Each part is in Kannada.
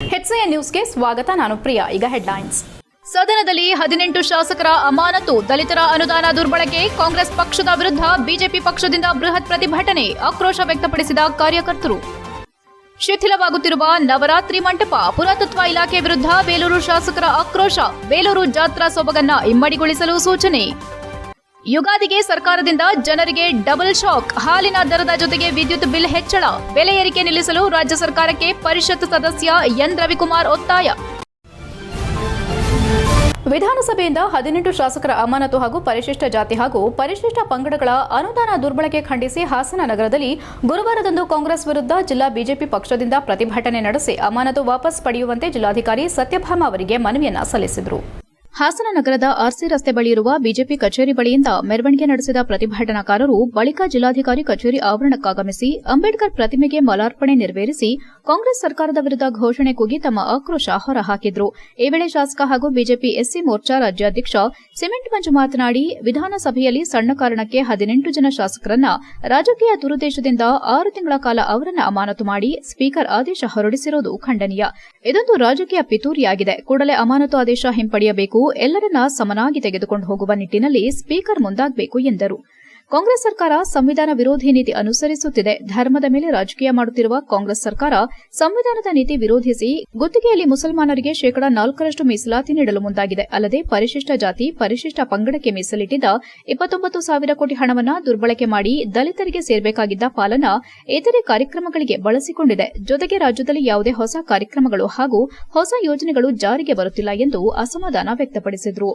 ಹೆಚ್ಎನ್ ನ್ಯೂಸ್ಗೆ ಸ್ವಾಗತ, ನಾನು ಪ್ರಿಯಾ. ಈಗ ಹೆಡ್ಲೈನ್ಸ್. ಸದನದಲ್ಲಿ ಹದಿನೆಂಟು ಶಾಸಕರ ಅಮಾನತು, ದಲಿತರ ಅನುದಾನ ದುರ್ಬಳಕೆ, ಕಾಂಗ್ರೆಸ್ ಪಕ್ಷದ ವಿರುದ್ಧ ಬಿಜೆಪಿ ಪಕ್ಷದಿಂದ ಬೃಹತ್ ಪ್ರತಿಭಟನೆ, ಆಕ್ರೋಶ ವ್ಯಕ್ತಪಡಿಸಿದ ಕಾರ್ಯಕರ್ತರು. ಶಿಥಿಲವಾಗುತ್ತಿರುವ ನವರಾತ್ರಿ ಮಂಟಪ, ಪುರಾತತ್ವ ಇಲಾಖೆ ವಿರುದ್ಧ ಬೇಲೂರು ಶಾಸಕರ ಆಕ್ರೋಶ, ಬೇಲೂರು ಜಾತ್ರಾ ಸೊಬಗನ್ನ ಇಮ್ಮಡಿಗೊಳಿಸಲು ಸೂಚನೆ. ಯುಗಾದಿಗೆ ಸರ್ಕಾರದಿಂದ ಜನರಿಗೆ ಡಬಲ್ ಶಾಕ್. ಹಾಲಿನ ದರದ ಜೊತೆಗೆ ವಿದ್ಯುತ್ ಬಿಲ್ ಹೆಚ್ಚಳ. ಬೆಲೆ ಏರಿಕೆ ನಿಲ್ಲಿಸಲು ರಾಜ್ಯ ಸರ್ಕಾರಕ್ಕೆ ಪರಿಷತ್ ಸದಸ್ಯ ಎನ್. ರವಿಕುಮಾರ್ ಒತ್ತಾಯ. ವಿಧಾನಸಭೆಯಿಂದ ಹದಿನೆಂಟು ಶಾಸಕರ ಅಮಾನತು ಹಾಗೂ ಪರಿಶಿಷ್ಟ ಜಾತಿ ಹಾಗೂ ಪರಿಶಿಷ್ಟ ಪಂಗಡಗಳ ಅನುದಾನ ದುರ್ಬಳಕೆ ಖಂಡಿಸಿ ಹಾಸನ ನಗರದಲ್ಲಿ ಗುರುವಾರದಂದು ಕಾಂಗ್ರೆಸ್ ವಿರುದ್ಧ ಜಿಲ್ಲಾ ಬಿಜೆಪಿ ಪಕ್ಷದಿಂದ ಪ್ರತಿಭಟನೆ ನಡೆಸಿ ಅಮಾನತು ವಾಪಸ್ ಪಡೆಯುವಂತೆ ಜಿಲ್ಲಾಧಿಕಾರಿ ಸತ್ಯಭಾಮ ಅವರಿಗೆ ಮನವಿಯನ್ನ ಸಲ್ಲಿಸಿದರು. ಹಾಸನ ನಗರದ ಆರ್ಸಿ ರಸ್ತೆ ಬಳಿ ಇರುವ ಬಿಜೆಪಿ ಕಚೇರಿ ಬಳಿಯಿಂದ ಮೆರವಣಿಗೆ ನಡೆಸಿದ ಪ್ರತಿಭಟನಾಕಾರರು ಬಳಿಕ ಜಿಲ್ಲಾಧಿಕಾರಿ ಕಚೇರಿ ಆವರಣಕ್ಕಾಗಮಿಸಿ ಅಂಬೇಡ್ಕರ್ ಪ್ರತಿಮೆಗೆ ಮಾಲಾರ್ಪಣೆ ನೆರವೇರಿಸಿ ಕಾಂಗ್ರೆಸ್ ಸರ್ಕಾರದ ವಿರುದ್ಧ ಘೋಷಣೆ ಕೂಗಿ ತಮ್ಮ ಆಕ್ರೋಶ ಹೊರಹಾಕಿದ್ರು. ಈ ವೇಳೆ ಶಾಸಕ ಹಾಗೂ ಬಿಜೆಪಿ ಎಸ್ಸಿ ಮೋರ್ಚಾ ರಾಜ್ಯಾಧ್ಯಕ್ಷ ಸಿಮೆಂಟ್ ಮಂಜು ಮಾತನಾಡಿ, ವಿಧಾನಸಭೆಯಲ್ಲಿ ಸಣ್ಣ ಕಾರಣಕ್ಕೆ ಹದಿನೆಂಟು ಜನ ಶಾಸಕರನ್ನ ರಾಜಕೀಯ ದುರುದ್ದೇಶದಿಂದ ಆರು ತಿಂಗಳ ಕಾಲ ಅವರನ್ನು ಅಮಾನತು ಮಾಡಿ ಸ್ಪೀಕರ್ ಆದೇಶ ಹೊರಡಿಸಿರುವುದು ಖಂಡನೀಯ. ಇದೊಂದು ರಾಜಕೀಯ ಪಿತೂರಿಯಾಗಿದೆ. ಕೂಡಲೇ ಅಮಾನತು ಆದೇಶ ಹಿಂಪಡೆಯಬೇಕು, ಎಲ್ಲರನ್ನ ಸಮನಾಗಿ ತೆಗೆದುಕೊಂಡು ಹೋಗುವ ನಿಟ್ಟಿನಲ್ಲಿ ಸ್ಪೀಕರ್ ಮುಂದಾಗಬೇಕು ಎಂದರು. ಕಾಂಗ್ರೆಸ್ ಸರ್ಕಾರ ಸಂವಿಧಾನ ವಿರೋಧಿ ನೀತಿ ಅನುಸರಿಸುತ್ತಿದೆ. ಧರ್ಮದ ಮೇಲೆ ರಾಜಕೀಯ ಮಾಡುತ್ತಿರುವ ಕಾಂಗ್ರೆಸ್ ಸರ್ಕಾರ ಸಂವಿಧಾನದ ನೀತಿ ವಿರೋಧಿಸಿ ಗುತ್ತಿಗೆಯಲ್ಲಿ ಮುಸಲ್ಮಾನರಿಗೆ ಶೇಕಡಾ ನಾಲ್ಕರಷ್ಟು ಮೀಸಲಾತಿ ನೀಡಲು ಮುಂದಾಗಿದೆ. ಅಲ್ಲದೆ ಪರಿಶಿಷ್ಟ ಜಾತಿ, ಪರಿಶಿಷ್ಟ ಪಂಗಡಕ್ಕೆ ಮೀಸಲಿಟ್ಟಿದ್ದ ಇಪ್ಪತ್ತೊಂಬತ್ತು ಸಾವಿರ ಕೋಟಿ ಹಣವನ್ನು ದುರ್ಬಳಕೆ ಮಾಡಿ ದಲಿತರಿಗೆ ಸೇರಬೇಕಾಗಿದ್ದ ಪಾಲನ ಇತರೆ ಕಾರ್ಯಕ್ರಮಗಳಿಗೆ ಬಳಸಿಕೊಂಡಿದೆ. ಜೊತೆಗೆ ರಾಜ್ಯದಲ್ಲಿ ಯಾವುದೇ ಹೊಸ ಕಾರ್ಯಕ್ರಮಗಳು ಹಾಗೂ ಹೊಸ ಯೋಜನೆಗಳು ಜಾರಿಗೆ ಬರುತ್ತಿಲ್ಲ ಎಂದು ಅಸಮಾಧಾನ ವ್ಯಕ್ತಪಡಿಸಿದರು.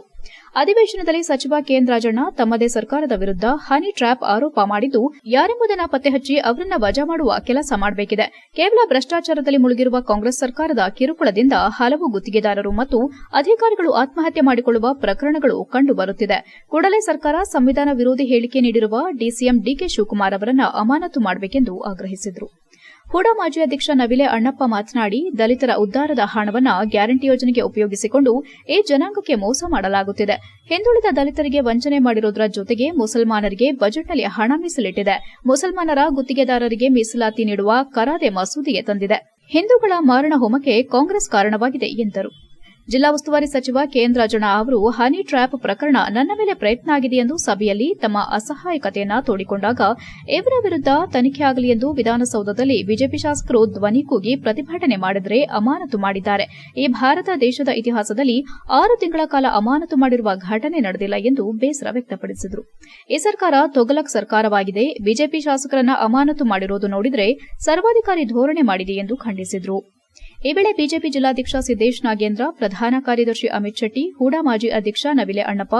ಅಧಿವೇಶನದಲ್ಲಿ ಸಚಿವ ಕೆಎನ್ ರಾಜಣ್ಣ ತಮ್ಮದೇ ಸರ್ಕಾರದ ವಿರುದ್ಧ ಹನಿ ಟ್ರ್ಯಾಪ್ ಆರೋಪ ಮಾಡಿದ್ದು ಯಾರೆಂಬುದನ್ನು ಪತ್ತೆ ಹಚ್ಚಿ ಅವರನ್ನ ವಜಾ ಮಾಡುವ ಕೆಲಸ ಮಾಡಬೇಕಿದೆ. ಕೇವಲ ಭ್ರಷ್ಟಾಚಾರದಲ್ಲಿ ಮುಳುಗಿರುವ ಕಾಂಗ್ರೆಸ್ ಸರ್ಕಾರದ ಕಿರುಕುಳದಿಂದ ಹಲವು ಗುತ್ತಿಗೆದಾರರು ಮತ್ತು ಅಧಿಕಾರಿಗಳು ಆತ್ಮಹತ್ಯೆ ಮಾಡಿಕೊಳ್ಳುವ ಪ್ರಕರಣಗಳು ಕಂಡುಬರುತ್ತಿದೆ. ಕೂಡಲೇ ಸರ್ಕಾರ ಸಂವಿಧಾನ ವಿರೋಧಿ ಹೇಳಿಕೆ ನೀಡಿರುವ ಡಿಸಿಎಂ ಡಿಕೆ ಶಿವಕುಮಾರ್ ಅವರನ್ನ ಅಮಾನತು ಮಾಡಬೇಕೆಂದು ಆಗ್ರಹಿಸಿದರು. ಹೂಡಾ ಮಾಜಿ ಅಧ್ಯಕ್ಷ ನವಿಲೆ ಅಣ್ಣಪ್ಪ ಮಾತನಾಡಿ, ದಲಿತರ ಉದ್ದಾರದ ಹಣವನ್ನ ಗ್ಯಾರಂಟಿ ಯೋಜನೆಗೆ ಉಪಯೋಗಿಸಿಕೊಂಡು ಈ ಜನಾಂಗಕ್ಕೆ ಮೋಸ ಮಾಡಲಾಗುತ್ತಿದೆ. ಹಿಂದುಳಿದ ದಲಿತರಿಗೆ ವಂಚನೆ ಮಾಡಿರುವುದರ ಜೊತೆಗೆ ಮುಸಲ್ಮಾನರಿಗೆ ಬಜೆಟ್ನಲ್ಲಿ ಹಣ ಮೀಸಲಿಟ್ಟಿದೆ. ಮುಸಲ್ಮಾನರ ಗುತ್ತಿಗೆದಾರರಿಗೆ ಮೀಸಲಾತಿ ನೀಡುವ ಕರಾದೆ ಮಸೂದಿಗೆ ತಂದಿದೆ. ಹಿಂದೂಗಳ ಮಾರಣ ಹೋಮಕ್ಕೆ ಕಾಂಗ್ರೆಸ್ ಕಾರಣವಾಗಿದೆ ಎಂದರು. ಜಿಲ್ಲಾ ಉಸ್ತುವಾರಿ ಸಚಿವ ರಾಜಣ್ಣ ಅವರು, ಹನಿ ಟ್ರ್ಯಾಪ್ ಪ್ರಕರಣ ನನ್ನ ಮೇಲೆ ಪ್ರಯತ್ನ ಆಗಿದೆ ಎಂದು ಸಭೆಯಲ್ಲಿ ತಮ್ಮ ಅಸಹಾಯಕತೆಯನ್ನು ತೋಡಿಕೊಂಡಾಗ ಇವರ ವಿರುದ್ಧ ತನಿಖೆಯಾಗಲಿ ಎಂದು ವಿಧಾನಸೌಧದಲ್ಲಿ ಬಿಜೆಪಿ ಶಾಸಕರು ಧ್ವನಿ ಕೂಗಿ ಪ್ರತಿಭಟನೆ ಮಾಡಿದರೆ ಅಮಾನತು ಮಾಡಿದ್ದಾರೆ. ಈ ಭಾರತ ದೇಶದ ಇತಿಹಾಸದಲ್ಲಿ ಆರು ತಿಂಗಳ ಕಾಲ ಅಮಾನತು ಮಾಡಿರುವ ಘಟನೆ ನಡೆದಿಲ್ಲ ಎಂದು ಬೇಸರ ವ್ಯಕ್ತಪಡಿಸಿದರು. ಈ ಸರ್ಕಾರ ತೊಗಲಕ್ ಸರ್ಕಾರವಾಗಿದೆ. ಬಿಜೆಪಿ ಶಾಸಕರನ್ನ ಅಮಾನತು ಮಾಡಿರುವುದು ನೋಡಿದರೆ ಸರ್ವಾಧಿಕಾರಿ ಧೋರಣೆ ಮಾಡಿದೆ ಎಂದು ಖಂಡಿಸಿದರು. ಈ ವೇಳೆ ಬಿಜೆಪಿ ಜಿಲ್ಲಾಧ್ಯಕ್ಷ ಸಿದ್ದೇಶ್ ನಾಗೇಂದ್ರ, ಪ್ರಧಾನ ಕಾರ್ಯದರ್ಶಿ ಅಮಿತ್ ಶೆಟ್ಟಿ, ಹೂಡಾ ಮಾಜಿ ಅಧ್ಯಕ್ಷ ನವಿಲೆ ಅಣ್ಣಪ್ಪ,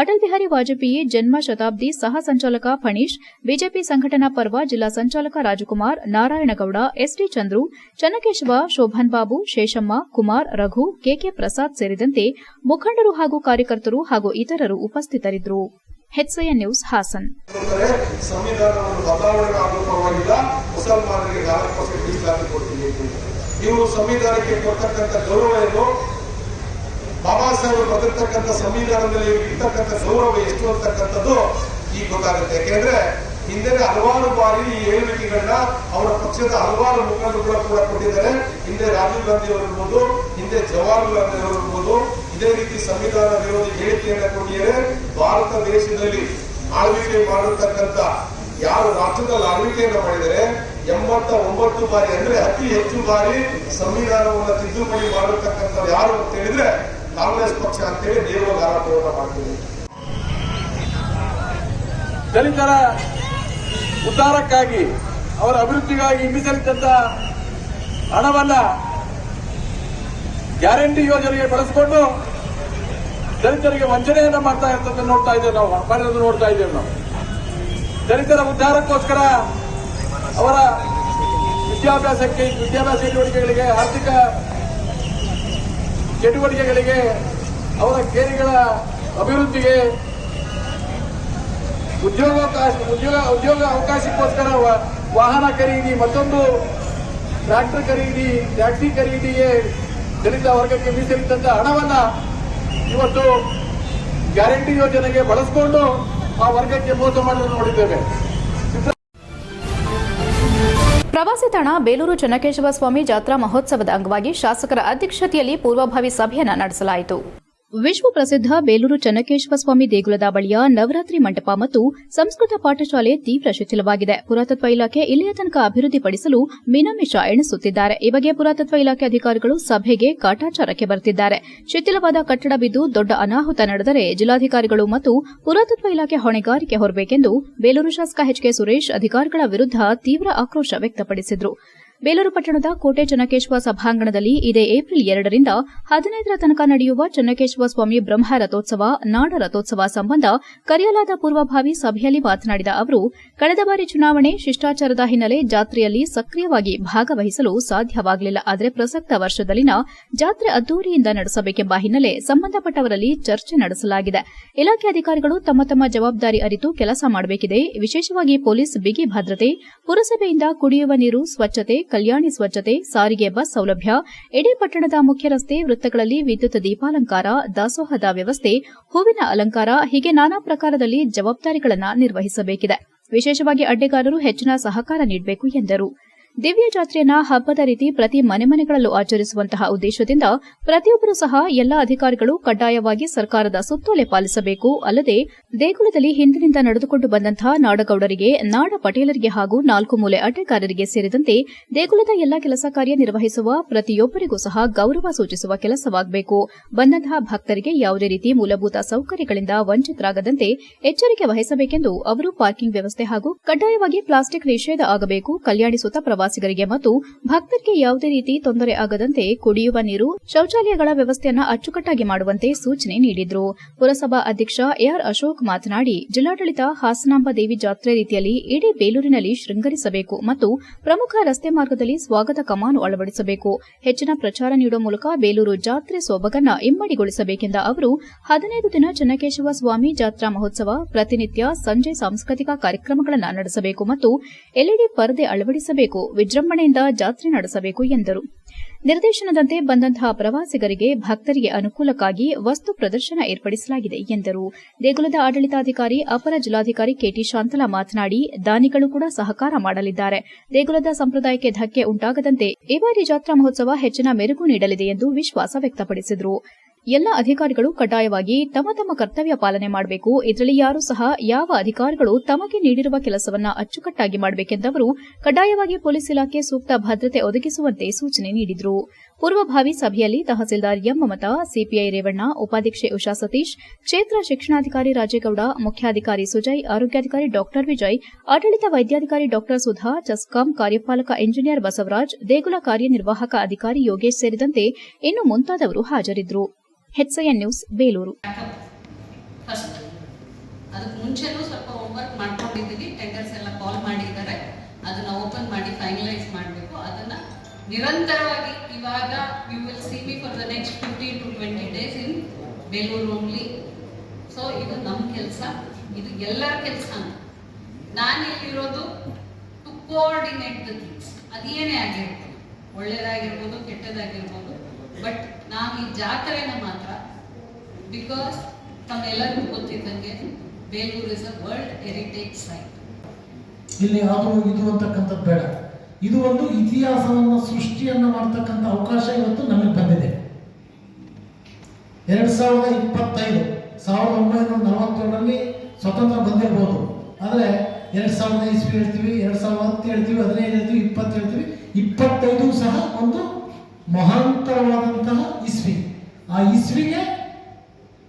ಅಟಲ್ ಬಿಹಾರಿ ವಾಜಪೇಯಿ, ಜನ್ಮ ಶತಾಬ್ದಿ ಸಹ ಸಂಚಾಲಕ ಫಣೀಶ್, ಬಿಜೆಪಿ ಸಂಘಟನಾ ಪರ್ವ ಜಿಲ್ಲಾ ಸಂಚಾಲಕ ರಾಜಕುಮಾರ್, ನಾರಾಯಣಗೌಡ, ಎಸ್ಡಿ ಚಂದ್ರು, ಚನ್ನಕೇಶವ, ಶೋಭನ್ ಬಾಬು, ಶೇಷಮ್ಮ, ಕುಮಾರ್, ರಘು, ಕೆಕೆ ಪ್ರಸಾದ್ ಸೇರಿದಂತೆ ಮುಖಂಡರು ಹಾಗೂ ಕಾರ್ಯಕರ್ತರು ಹಾಗೂ ಇತರರು ಉಪಸ್ಥಿತರಿದ್ದರು. HIN news Hassan. ಸಂವಿಧಾನವನ್ನು ಬದಲಾವಣೆ ಮುಸಲ್ಮಾನರಿಗೆ ನಾಲ್ಕು ಪರ್ಸೆಂಟ್ ಮೀಸಲಾತಿ ಕೊಡ್ತೀನಿ ಅಂತ. ಇವರು ಸಂವಿಧಾನಕ್ಕೆ ಕೊಡ್ತಕ್ಕಂಥ ಗೌರವ ಏನು? ಬಾಬಾ ಸಾಹೇಬ್ ಬದರ್ತಕ್ಕಂಥ ಸಂವಿಧಾನದಲ್ಲಿ ಇರ್ತಕ್ಕಂಥ ಗೌರವ ಎಷ್ಟು ಅಂತಕ್ಕಂಥದ್ದು ಈಗ ಗೊತ್ತಾಗುತ್ತೆ. ಯಾಕೆಂದ್ರೆ ಹಿಂದೆ ಹಲವಾರು ಬಾರಿ ಈ ಹೇಳಿಕೆಗಳನ್ನ ಅವರ ಪಕ್ಷದ ಹಲವಾರು ಮುಖಂಡರು ಕೂಡ ಕೊಟ್ಟಿದ್ದಾರೆ. ಹಿಂದೆ ರಾಜೀವ್ ಗಾಂಧಿ ಅವರು ಇರ್ಬೋದು, ಹಿಂದೆ ಜವಾಹರ್ಲಾಲ್ ನೆಹರು ಇರ್ಬೋದು, ಇದೇ ರೀತಿ ಸಂವಿಧಾನ ವಿರೋಧಿ ಹೇಳಿಕೆಯನ್ನ ಕೊಟ್ಟಿದ್ದಾರೆ. ಭಾರತ ದೇಶದಲ್ಲಿ ಆಳ್ವಿಕೆ ಮಾಡಿರ್ತಕ್ಕಂಥ ಯಾರು ರಾಷ್ಟ್ರದಲ್ಲಿ ಆಳ್ವಿಕೆಯನ್ನ ಮಾಡಿದರೆ ಎಂಬತ್ತ ಒಂಬತ್ತು ಬಾರಿ ಅಂದ್ರೆ ಅತಿ ಹೆಚ್ಚು ಬಾರಿ ಸಂವಿಧಾನವನ್ನು ತಿದ್ದುಪಡಿ ಮಾಡಿರ್ತಕ್ಕಂಥ ಯಾರು ಅಂತ ಹೇಳಿದ್ರೆ ಕಾಂಗ್ರೆಸ್ ಪಕ್ಷ ಅಂತೇಳಿ ನೇರವಾಗಿ ಆರೋಪವನ್ನ ಮಾಡ್ತೀವಿ. ದಲಿತರ ಉದ್ಧಾರಕ್ಕಾಗಿ, ಅವರ ಅಭಿವೃದ್ಧಿಗಾಗಿ ಮೀಸಲಿಟ್ಟಂತ ಹಣವನ್ನ ಗ್ಯಾರಂಟಿ ಯೋಜನೆಗೆ ಬಳಸಿಕೊಂಡು ದಲಿತರಿಗೆ ವಂಚನೆಯನ್ನ ಮಾಡ್ತಾ ಇರ್ತದೆ ನೋಡ್ತಾ ಇದ್ದೇವೆ ನಾವು ಮಾಡಿರೋದು ನೋಡ್ತಾ ಇದ್ದೇವೆ ನಾವು. ದಲಿತರ ಉದ್ಧಾರಕ್ಕೋಸ್ಕರ ಅವರ ವಿದ್ಯಾಭ್ಯಾಸಕ್ಕೆ, ವಿದ್ಯಾಭ್ಯಾಸ ಚಟುವಟಿಕೆಗಳಿಗೆ, ಆರ್ಥಿಕ ಚಟುವಟಿಕೆಗಳಿಗೆ, ಅವರ ಕೇರಿಗಳ ಅಭಿವೃದ್ಧಿಗೆ ಉದ್ಯೋಗಾವಕಾಶ ಉದ್ಯೋಗ ಉದ್ಯೋಗ ಅವಕಾಶಕ್ಕೋಸ್ಕರ ವಾಹನ ಖರೀದಿ, ಮತ್ತೊಂದು ಟ್ರ್ಯಾಕ್ಟರ್ ಖರೀದಿ, ಟ್ಯಾಕ್ಸಿ ಖರೀದಿಗೆ ದಲಿತ ವರ್ಗಕ್ಕೆ ಮೀಸಲಿದ್ದಂತಹ ಹಣವನ್ನ ಇವತ್ತು ಗ್ಯಾರಂಟಿ ಯೋಜನೆಗೆ ಬಳಸಿಕೊಂಡು ಆ ವರ್ಗಕ್ಕೆ ಮೋಸ ಮಾಡೋದು ನೋಡಿದ್ದೇವೆ. ಪ್ರವಾಸಿ ತಾಣ ಬೇಲೂರು ಚನ್ನಕೇಶವ ಸ್ವಾಮಿ ಜಾತ್ರಾ ಮಹೋತ್ಸವದ ಅಂಗವಾಗಿ ಶಾಸಕರ ಅಧ್ಯಕ್ಷತೆಯಲ್ಲಿ ಪೂರ್ವಭಾವಿ ಸಭೆಯನ್ನು ನಡೆಸಲಾಯಿತು. ವಿಶ್ವ ಪ್ರಸಿದ್ಧ ಬೇಲೂರು ಚನ್ನಕೇಶ್ವರ ಸ್ವಾಮಿ ದೇಗುಲದ ಬಳಿಯ ನವರಾತ್ರಿ ಮಂಟಪ ಮತ್ತು ಸಂಸ್ಕೃತ ಪಾಠಶಾಲೆ ತೀವ್ರ ಶಿಥಿಲವಾಗಿದೆ ಪುರಾತತ್ವ ಇಲಾಖೆ ಇಲ್ಲಿಯ ತನಕ ಅಭಿವೃದ್ಧಿಪಡಿಸಲು ಮಿನಮಿಷ ಎಣಿಸುತ್ತಿದ್ದಾರೆ. ಈ ಬಗ್ಗೆ ಪುರಾತತ್ವ ಇಲಾಖೆ ಅಧಿಕಾರಿಗಳು ಸಭೆಗೆ ಕಾಟಾಚಾರಕ್ಕೆ ಬರುತ್ತಿದ್ದಾರೆ. ಶಿಥಿಲವಾದ ಕಟ್ಟಡ ಬಿದ್ದು ದೊಡ್ಡ ಅನಾಹುತ ನಡೆದರೆ ಜಿಲ್ಲಾಧಿಕಾರಿಗಳು ಮತ್ತು ಪುರಾತತ್ವ ಇಲಾಖೆ ಹೊಣೆಗಾರಿಕೆ ಹೊರಬೇಕೆಂದು ಬೇಲೂರು ಶಾಸಕ ಎಚ್ಕೆ ಸುರೇಶ್ ಅಧಿಕಾರಿಗಳ ವಿರುದ್ಧ ತೀವ್ರ ಆಕ್ರೋಶ ವ್ಯಕ್ತಪಡಿಸಿದರು. ಬೇಲೂರು ಪಟ್ಟಣದ ಕೋಟೆ ಚನ್ನಕೇಶ್ವ ಸಭಾಂಗಣದಲ್ಲಿ ಇದೇ ಏಪ್ರಿಲ್ ಎರಡರಿಂದ ಹದಿನೈದರ ತನಕ ನಡೆಯುವ ಚನ್ನಕೇಶ್ವ ಸ್ವಾಮಿ ಬ್ರಹ್ಮ ರಥೋತ್ಸವ ನಾಡ ರಥೋತ್ಸವ ಸಂಬಂಧ ಕರೆಯಲಾದ ಪೂರ್ವಭಾವಿ ಸಭೆಯಲ್ಲಿ ಮಾತನಾಡಿದ ಅವರು, ಕಳೆದ ಬಾರಿ ಚುನಾವಣೆ ಶಿಷ್ಟಾಚಾರದ ಹಿನ್ನೆಲೆ ಜಾತ್ರೆಯಲ್ಲಿ ಸಕ್ರಿಯವಾಗಿ ಭಾಗವಹಿಸಲು ಸಾಧ್ಯವಾಗಲಿಲ್ಲ. ಆದರೆ ಪ್ರಸಕ್ತ ವರ್ಷದಲ್ಲಿನ ಜಾತ್ರೆ ಅದ್ದೂರಿಯಿಂದ ನಡೆಸಬೇಕೆಂಬ ಹಿನ್ನೆಲೆ ಸಂಬಂಧಪಟ್ಟವರಲ್ಲಿ ಚರ್ಚೆ ನಡೆಸಲಾಗಿದೆ. ಇಲಾಖೆ ಅಧಿಕಾರಿಗಳು ತಮ್ಮ ತಮ್ಮ ಜವಾಬ್ದಾರಿ ಅರಿತು ಕೆಲಸ ಮಾಡಬೇಕಿದೆ. ವಿಶೇಷವಾಗಿ ಪೊಲೀಸ್ ಬಿಗಿ ಭದ್ರತೆ, ಪುರಸಭೆಯಿಂದ ಕುಡಿಯುವ ನೀರು, ಸ್ವಚ್ಛತೆ ಕಲ್ಯಾಣಿ ಸ್ವಚ್ಛತೆ, ಸಾರಿಗೆ ಬಸ್ ಸೌಲಭ್ಯ ಇಡೀ ಪಟ್ಟಣದ ಮುಖ್ಯ ರಸ್ತೆ ವೃತ್ತಗಳಲ್ಲಿ ವಿದ್ಯುತ್ ದೀಪಾಲಂಕಾರ, ದಾಸೋಹದ ವ್ಯವಸ್ಥೆ, ಹೂವಿನ ಅಲಂಕಾರ, ಹೀಗೆ ನಾನಾ ಪ್ರಕಾರದಲ್ಲಿ ಜವಾಬ್ದಾರಿಗಳನ್ನು ನಿರ್ವಹಿಸಬೇಕಿದೆ. ವಿಶೇಷವಾಗಿ ಅಡ್ಡೆಗಾರರು ಹೆಚ್ಚಿನ ಸಹಕಾರ ನೀಡಬೇಕು ಎಂದರು. ದಿವ್ಯ ಜಾತ್ರೆಯನ್ನ ಹಬ್ಬದ ರೀತಿ ಪ್ರತಿ ಮನೆ ಮನೆಗಳಲ್ಲೂ ಆಚರಿಸುವಂತಹ ಉದ್ದೇಶದಿಂದ ಪ್ರತಿಯೊಬ್ಬರೂ ಸಹ ಎಲ್ಲ ಅಧಿಕಾರಿಗಳು ಕಡ್ಡಾಯವಾಗಿ ಸರ್ಕಾರದ ಸುತ್ತೋಲೆ ಪಾಲಿಸಬೇಕು. ಅಲ್ಲದೆ ದೇಗುಲದಲ್ಲಿ ಹಿಂದಿನಿಂದ ನಡೆದುಕೊಂಡು ಬಂದಂತಹ ನಾಡಗೌಡರಿಗೆ, ನಾಡ ಪಟೇಲರಿಗೆ ಹಾಗೂ ನಾಲ್ಕು ಮೂಲೆ ಅಡ್ಡೆಗಾರರಿಗೆ ಸೇರಿದಂತೆ ದೇಗುಲದ ಎಲ್ಲ ಕೆಲಸ ಕಾರ್ಯ ನಿರ್ವಹಿಸುವ ಪ್ರತಿಯೊಬ್ಬರಿಗೂ ಸಹ ಗೌರವ ಸೂಚಿಸುವ ಕೆಲಸವಾಗಬೇಕು. ಬಂದಂತಹ ಭಕ್ತರಿಗೆ ಯಾವುದೇ ರೀತಿ ಮೂಲಭೂತ ಸೌಕರ್ಯಗಳಿಂದ ವಂಚಿತರಾಗದಂತೆ ಎಚ್ಚರಿಕೆ ವಹಿಸಬೇಕೆಂದು ಅವರು ಪಾರ್ಕಿಂಗ್ ವ್ಯವಸ್ಥೆ ಹಾಗೂ ಕಡ್ಡಾಯವಾಗಿ ಪ್ಲಾಸ್ಟಿಕ್ ನಿಷೇಧ ಆಗಬೇಕು. ಕಲ್ಯಾಣಿ ಸುತ್ತ ಪ್ರವಾಸಿಗರಿಗೆ ಮತ್ತು ಭಕ್ತರಿಗೆ ಯಾವುದೇ ರೀತಿ ತೊಂದರೆ ಆಗದಂತೆ ಕುಡಿಯುವ ನೀರು, ಶೌಚಾಲಯಗಳ ವ್ಯವಸ್ಥೆಯನ್ನು ಅಚ್ಚುಕಟ್ಟಾಗಿ ಮಾಡುವಂತೆ ಸೂಚನೆ ನೀಡಿದ್ರು. ಪುರಸಭಾ ಅಧ್ಯಕ್ಷ ಎಆರ್ ಅಶೋಕ್ ಮಾತನಾಡಿ, ಜಿಲ್ಲಾಡಳಿತ ಹಾಸನಾಂಬ ದೇವಿ ಜಾತ್ರೆ ರೀತಿಯಲ್ಲಿ ಇಡೀ ಬೇಲೂರಿನಲ್ಲಿ ಶೃಂಗರಿಸಬೇಕು ಮತ್ತು ಪ್ರಮುಖ ರಸ್ತೆ ಮಾರ್ಗದಲ್ಲಿ ಸ್ವಾಗತ ಕಮಾನು ಅಳವಡಿಸಬೇಕು. ಹೆಚ್ಚಿನ ಪ್ರಚಾರ ನೀಡುವ ಮೂಲಕ ಬೇಲೂರು ಜಾತ್ರೆ ಸೊಬಗನ್ನ ಇಮ್ಮಡಿಗೊಳಿಸಬೇಕೆಂದ ಅವರು, ಹದಿನೈದು ದಿನ ಚನ್ನಕೇಶವ ಸ್ವಾಮಿ ಜಾತ್ರಾ ಮಹೋತ್ಸವ, ಪ್ರತಿನಿತ್ಯ ಸಂಜೆ ಸಾಂಸ್ಕೃತಿಕ ಕಾರ್ಯಕ್ರಮಗಳನ್ನು ನಡೆಸಬೇಕು ಮತ್ತು ಎಲ್ಇಡಿ ಪರದೆ ಅಳವಡಿಸಬೇಕು. ವಿಜೃಂಭಣೆಯಿಂದ ಜಾತ್ರೆ ನಡೆಸಬೇಕು ಎಂದರು. ನಿರ್ದೇಶನದಂತೆ ಬಂದಂತಹ ಪ್ರವಾಸಿಗರಿಗೆ ಭಕ್ತರಿಗೆ ಅನುಕೂಲಕ್ಕಾಗಿ ವಸ್ತು ಪ್ರದರ್ಶನ ಏರ್ಪಡಿಸಲಾಗಿದೆ ಎಂದರು. ದೇಗುಲದ ಆಡಳಿತಾಧಿಕಾರಿ, ಅಪರ ಜಿಲ್ಲಾಧಿಕಾರಿ ಕೆಟಿ ಶಾಂತಲಾ ಮಾತನಾಡಿ, ದಾನಿಗಳು ಕೂಡ ಸಹಕಾರ ಮಾಡಲಿದ್ದಾರೆ. ದೇಗುಲದ ಸಂಪ್ರದಾಯಕ್ಕೆ ಧಕ್ಕೆ ಉಂಟಾಗದಂತೆ ಈ ಬಾರಿ ಜಾತ್ರಾ ಮಹೋತ್ಸವ ಹೆಚ್ಚಿನ ಮೆರುಗು ನೀಡಲಿದೆ ಎಂದು ವಿಶ್ವಾಸ ವ್ಯಕ್ತಪಡಿಸಿದರು. ಎಲ್ಲ ಅಧಿಕಾರಿಗಳು ಕಡ್ಡಾಯವಾಗಿ ತಮ್ಮ ತಮ್ಮ ಕರ್ತವ್ಯ ಪಾಲನೆ ಮಾಡಬೇಕು. ಇದರಲ್ಲಿ ಯಾರೂ ಸಹ ಯಾವ ಅಧಿಕಾರಿಗಳು ತಮಗೆ ನೀಡಿರುವ ಕೆಲಸವನ್ನ ಅಚ್ಚುಕಟ್ಟಾಗಿ ಮಾಡಬೇಕೆಂದವರು ಕಡ್ಡಾಯವಾಗಿ ಪೊಲೀಸ್ ಇಲಾಖೆ ಸೂಕ್ತ ಭದ್ರತೆ ಒದಗಿಸುವಂತೆ ಸೂಚನೆ ನೀಡಿದರು. ಪೂರ್ವಭಾವಿ ಸಭೆಯಲ್ಲಿ ತಹಸೀಲ್ದಾರ್ ಎಂ ಮಮತಾ, ಸಿಪಿಐ ರೇವಣ್ಣ, ಉಪಾಧ್ಯಕ್ಷೆ ಉಷಾ ಸತೀಶ್, ಕ್ಷೇತ್ರ ಶಿಕ್ಷಣಾಧಿಕಾರಿ ರಾಜೇಗೌಡ, ಮುಖ್ಯಾಧಿಕಾರಿ ಸುಜಯ್, ಆರೋಗ್ಯಾಧಿಕಾರಿ ಡಾ ವಿಜಯ್, ಆಡಳಿತ ವೈದ್ಯಾಧಿಕಾರಿ ಡಾ ಸುಧಾ ಚೆಸ್ಕಾಂ ಕಾರ್ಯಪಾಲಕ ಇಂಜಿನಿಯರ್ ಬಸವರಾಜ್, ದೇಗುಲ ಕಾರ್ಯನಿರ್ವಾಹಕ ಅಧಿಕಾರಿ ಯೋಗೇಶ್ ಸೇರಿದಂತೆ ಇನ್ನು ಮುಂತಾದವರು ಹಾಜರಿದ್ದರು ಹೆಚ್ಐಎನ್ ನ್ಯೂಸ್ ಬೇಲೂರು ಫಸ್ಟ್ ಅದಕ್ಕೆ ಮುಂಚೆನೂ ಸ್ವಲ್ಪ ಹೋಮ್ವರ್ಕ್ ಮಾಡ್ಕೊಂಡಿದ್ದೀವಿ. ಟೆಂಡರ್ಸ್ ಎಲ್ಲ ಕಾಲ್ ಮಾಡಿದ್ದಾರೆ. ಅದನ್ನ ಓಪನ್ ಮಾಡಿ ಫೈನಲೈಸ್ ಮಾಡಬೇಕು. ಅದನ್ನ ನಿರಂತರವಾಗಿ ಇವಾಗ you will see me for the next fifteen to twenty days in Bengaluru only so ಇದು ನಮ್ಮ ಕೆಲಸ. ಇದು ಎಲ್ಲರ ಕೆಲಸ ನಾನು ಇಲ್ಲಿರೋದು ಟು ಕೋಆರ್ಡಿನೇಟ್ ದ ಥಿಂಗ್ಸ್ ಅದೇನೇ ಆಗಿರ್ಬೋದು ಒಳ್ಳೇದಾಗಿರ್ಬೋದು, ಕೆಟ್ಟದಾಗಿರ್ಬೋದು. ಬಟ್ ನಾನು ಈ ಜಾತ್ರೆನ ಮಾತ್ರ ಬಿಕಾಸ್ ತಮ್ಮೆಲ್ಲರಿಗೂ ಗೊತ್ತಿದ್ದಂಗೆ Belur is a world heritage site ಇಲ್ಲಿ ಅದು ಇದು ಅಂತಕ್ಕಂಥದ್ದು ಬೇಡ. ಇದು ಒಂದು ಇತಿಹಾಸವನ್ನ, ಸೃಷ್ಟಿಯನ್ನ ಮಾಡ್ತಕ್ಕಂಥ ಅವಕಾಶ ಇವತ್ತು ನಮಗೆ ಬಂದಿದೆ. ಎರಡ್ ಸಾವಿರದ ಇಪ್ಪತ್ತೈದು, ಸಾವಿರದ ಒಂಬೈನೂರ ನಲವತ್ತೇಳರಲ್ಲಿ ಸ್ವತಂತ್ರ ಬಂದಿರ್ಬೋದು. ಆದರೆ ಎರಡು ಸಾವಿರದ ಇಸ್ವಿ ಹೇಳ್ತೀವಿ, ಎರಡ್ ಸಾವಿರದ ಹತ್ತು ಹೇಳ್ತೀವಿ, ಹದಿನೈದು ಹೇಳ್ತೀವಿ, ಇಪ್ಪತ್ತು ಹೇಳ್ತೀವಿ, ಇಪ್ಪತ್ತೈದು ಸಹ ಒಂದು ಮಹಾಂತರವಾದಂತಹ ಇಸ್ವಿ ಆ ಇಸ್ವಿಗೆ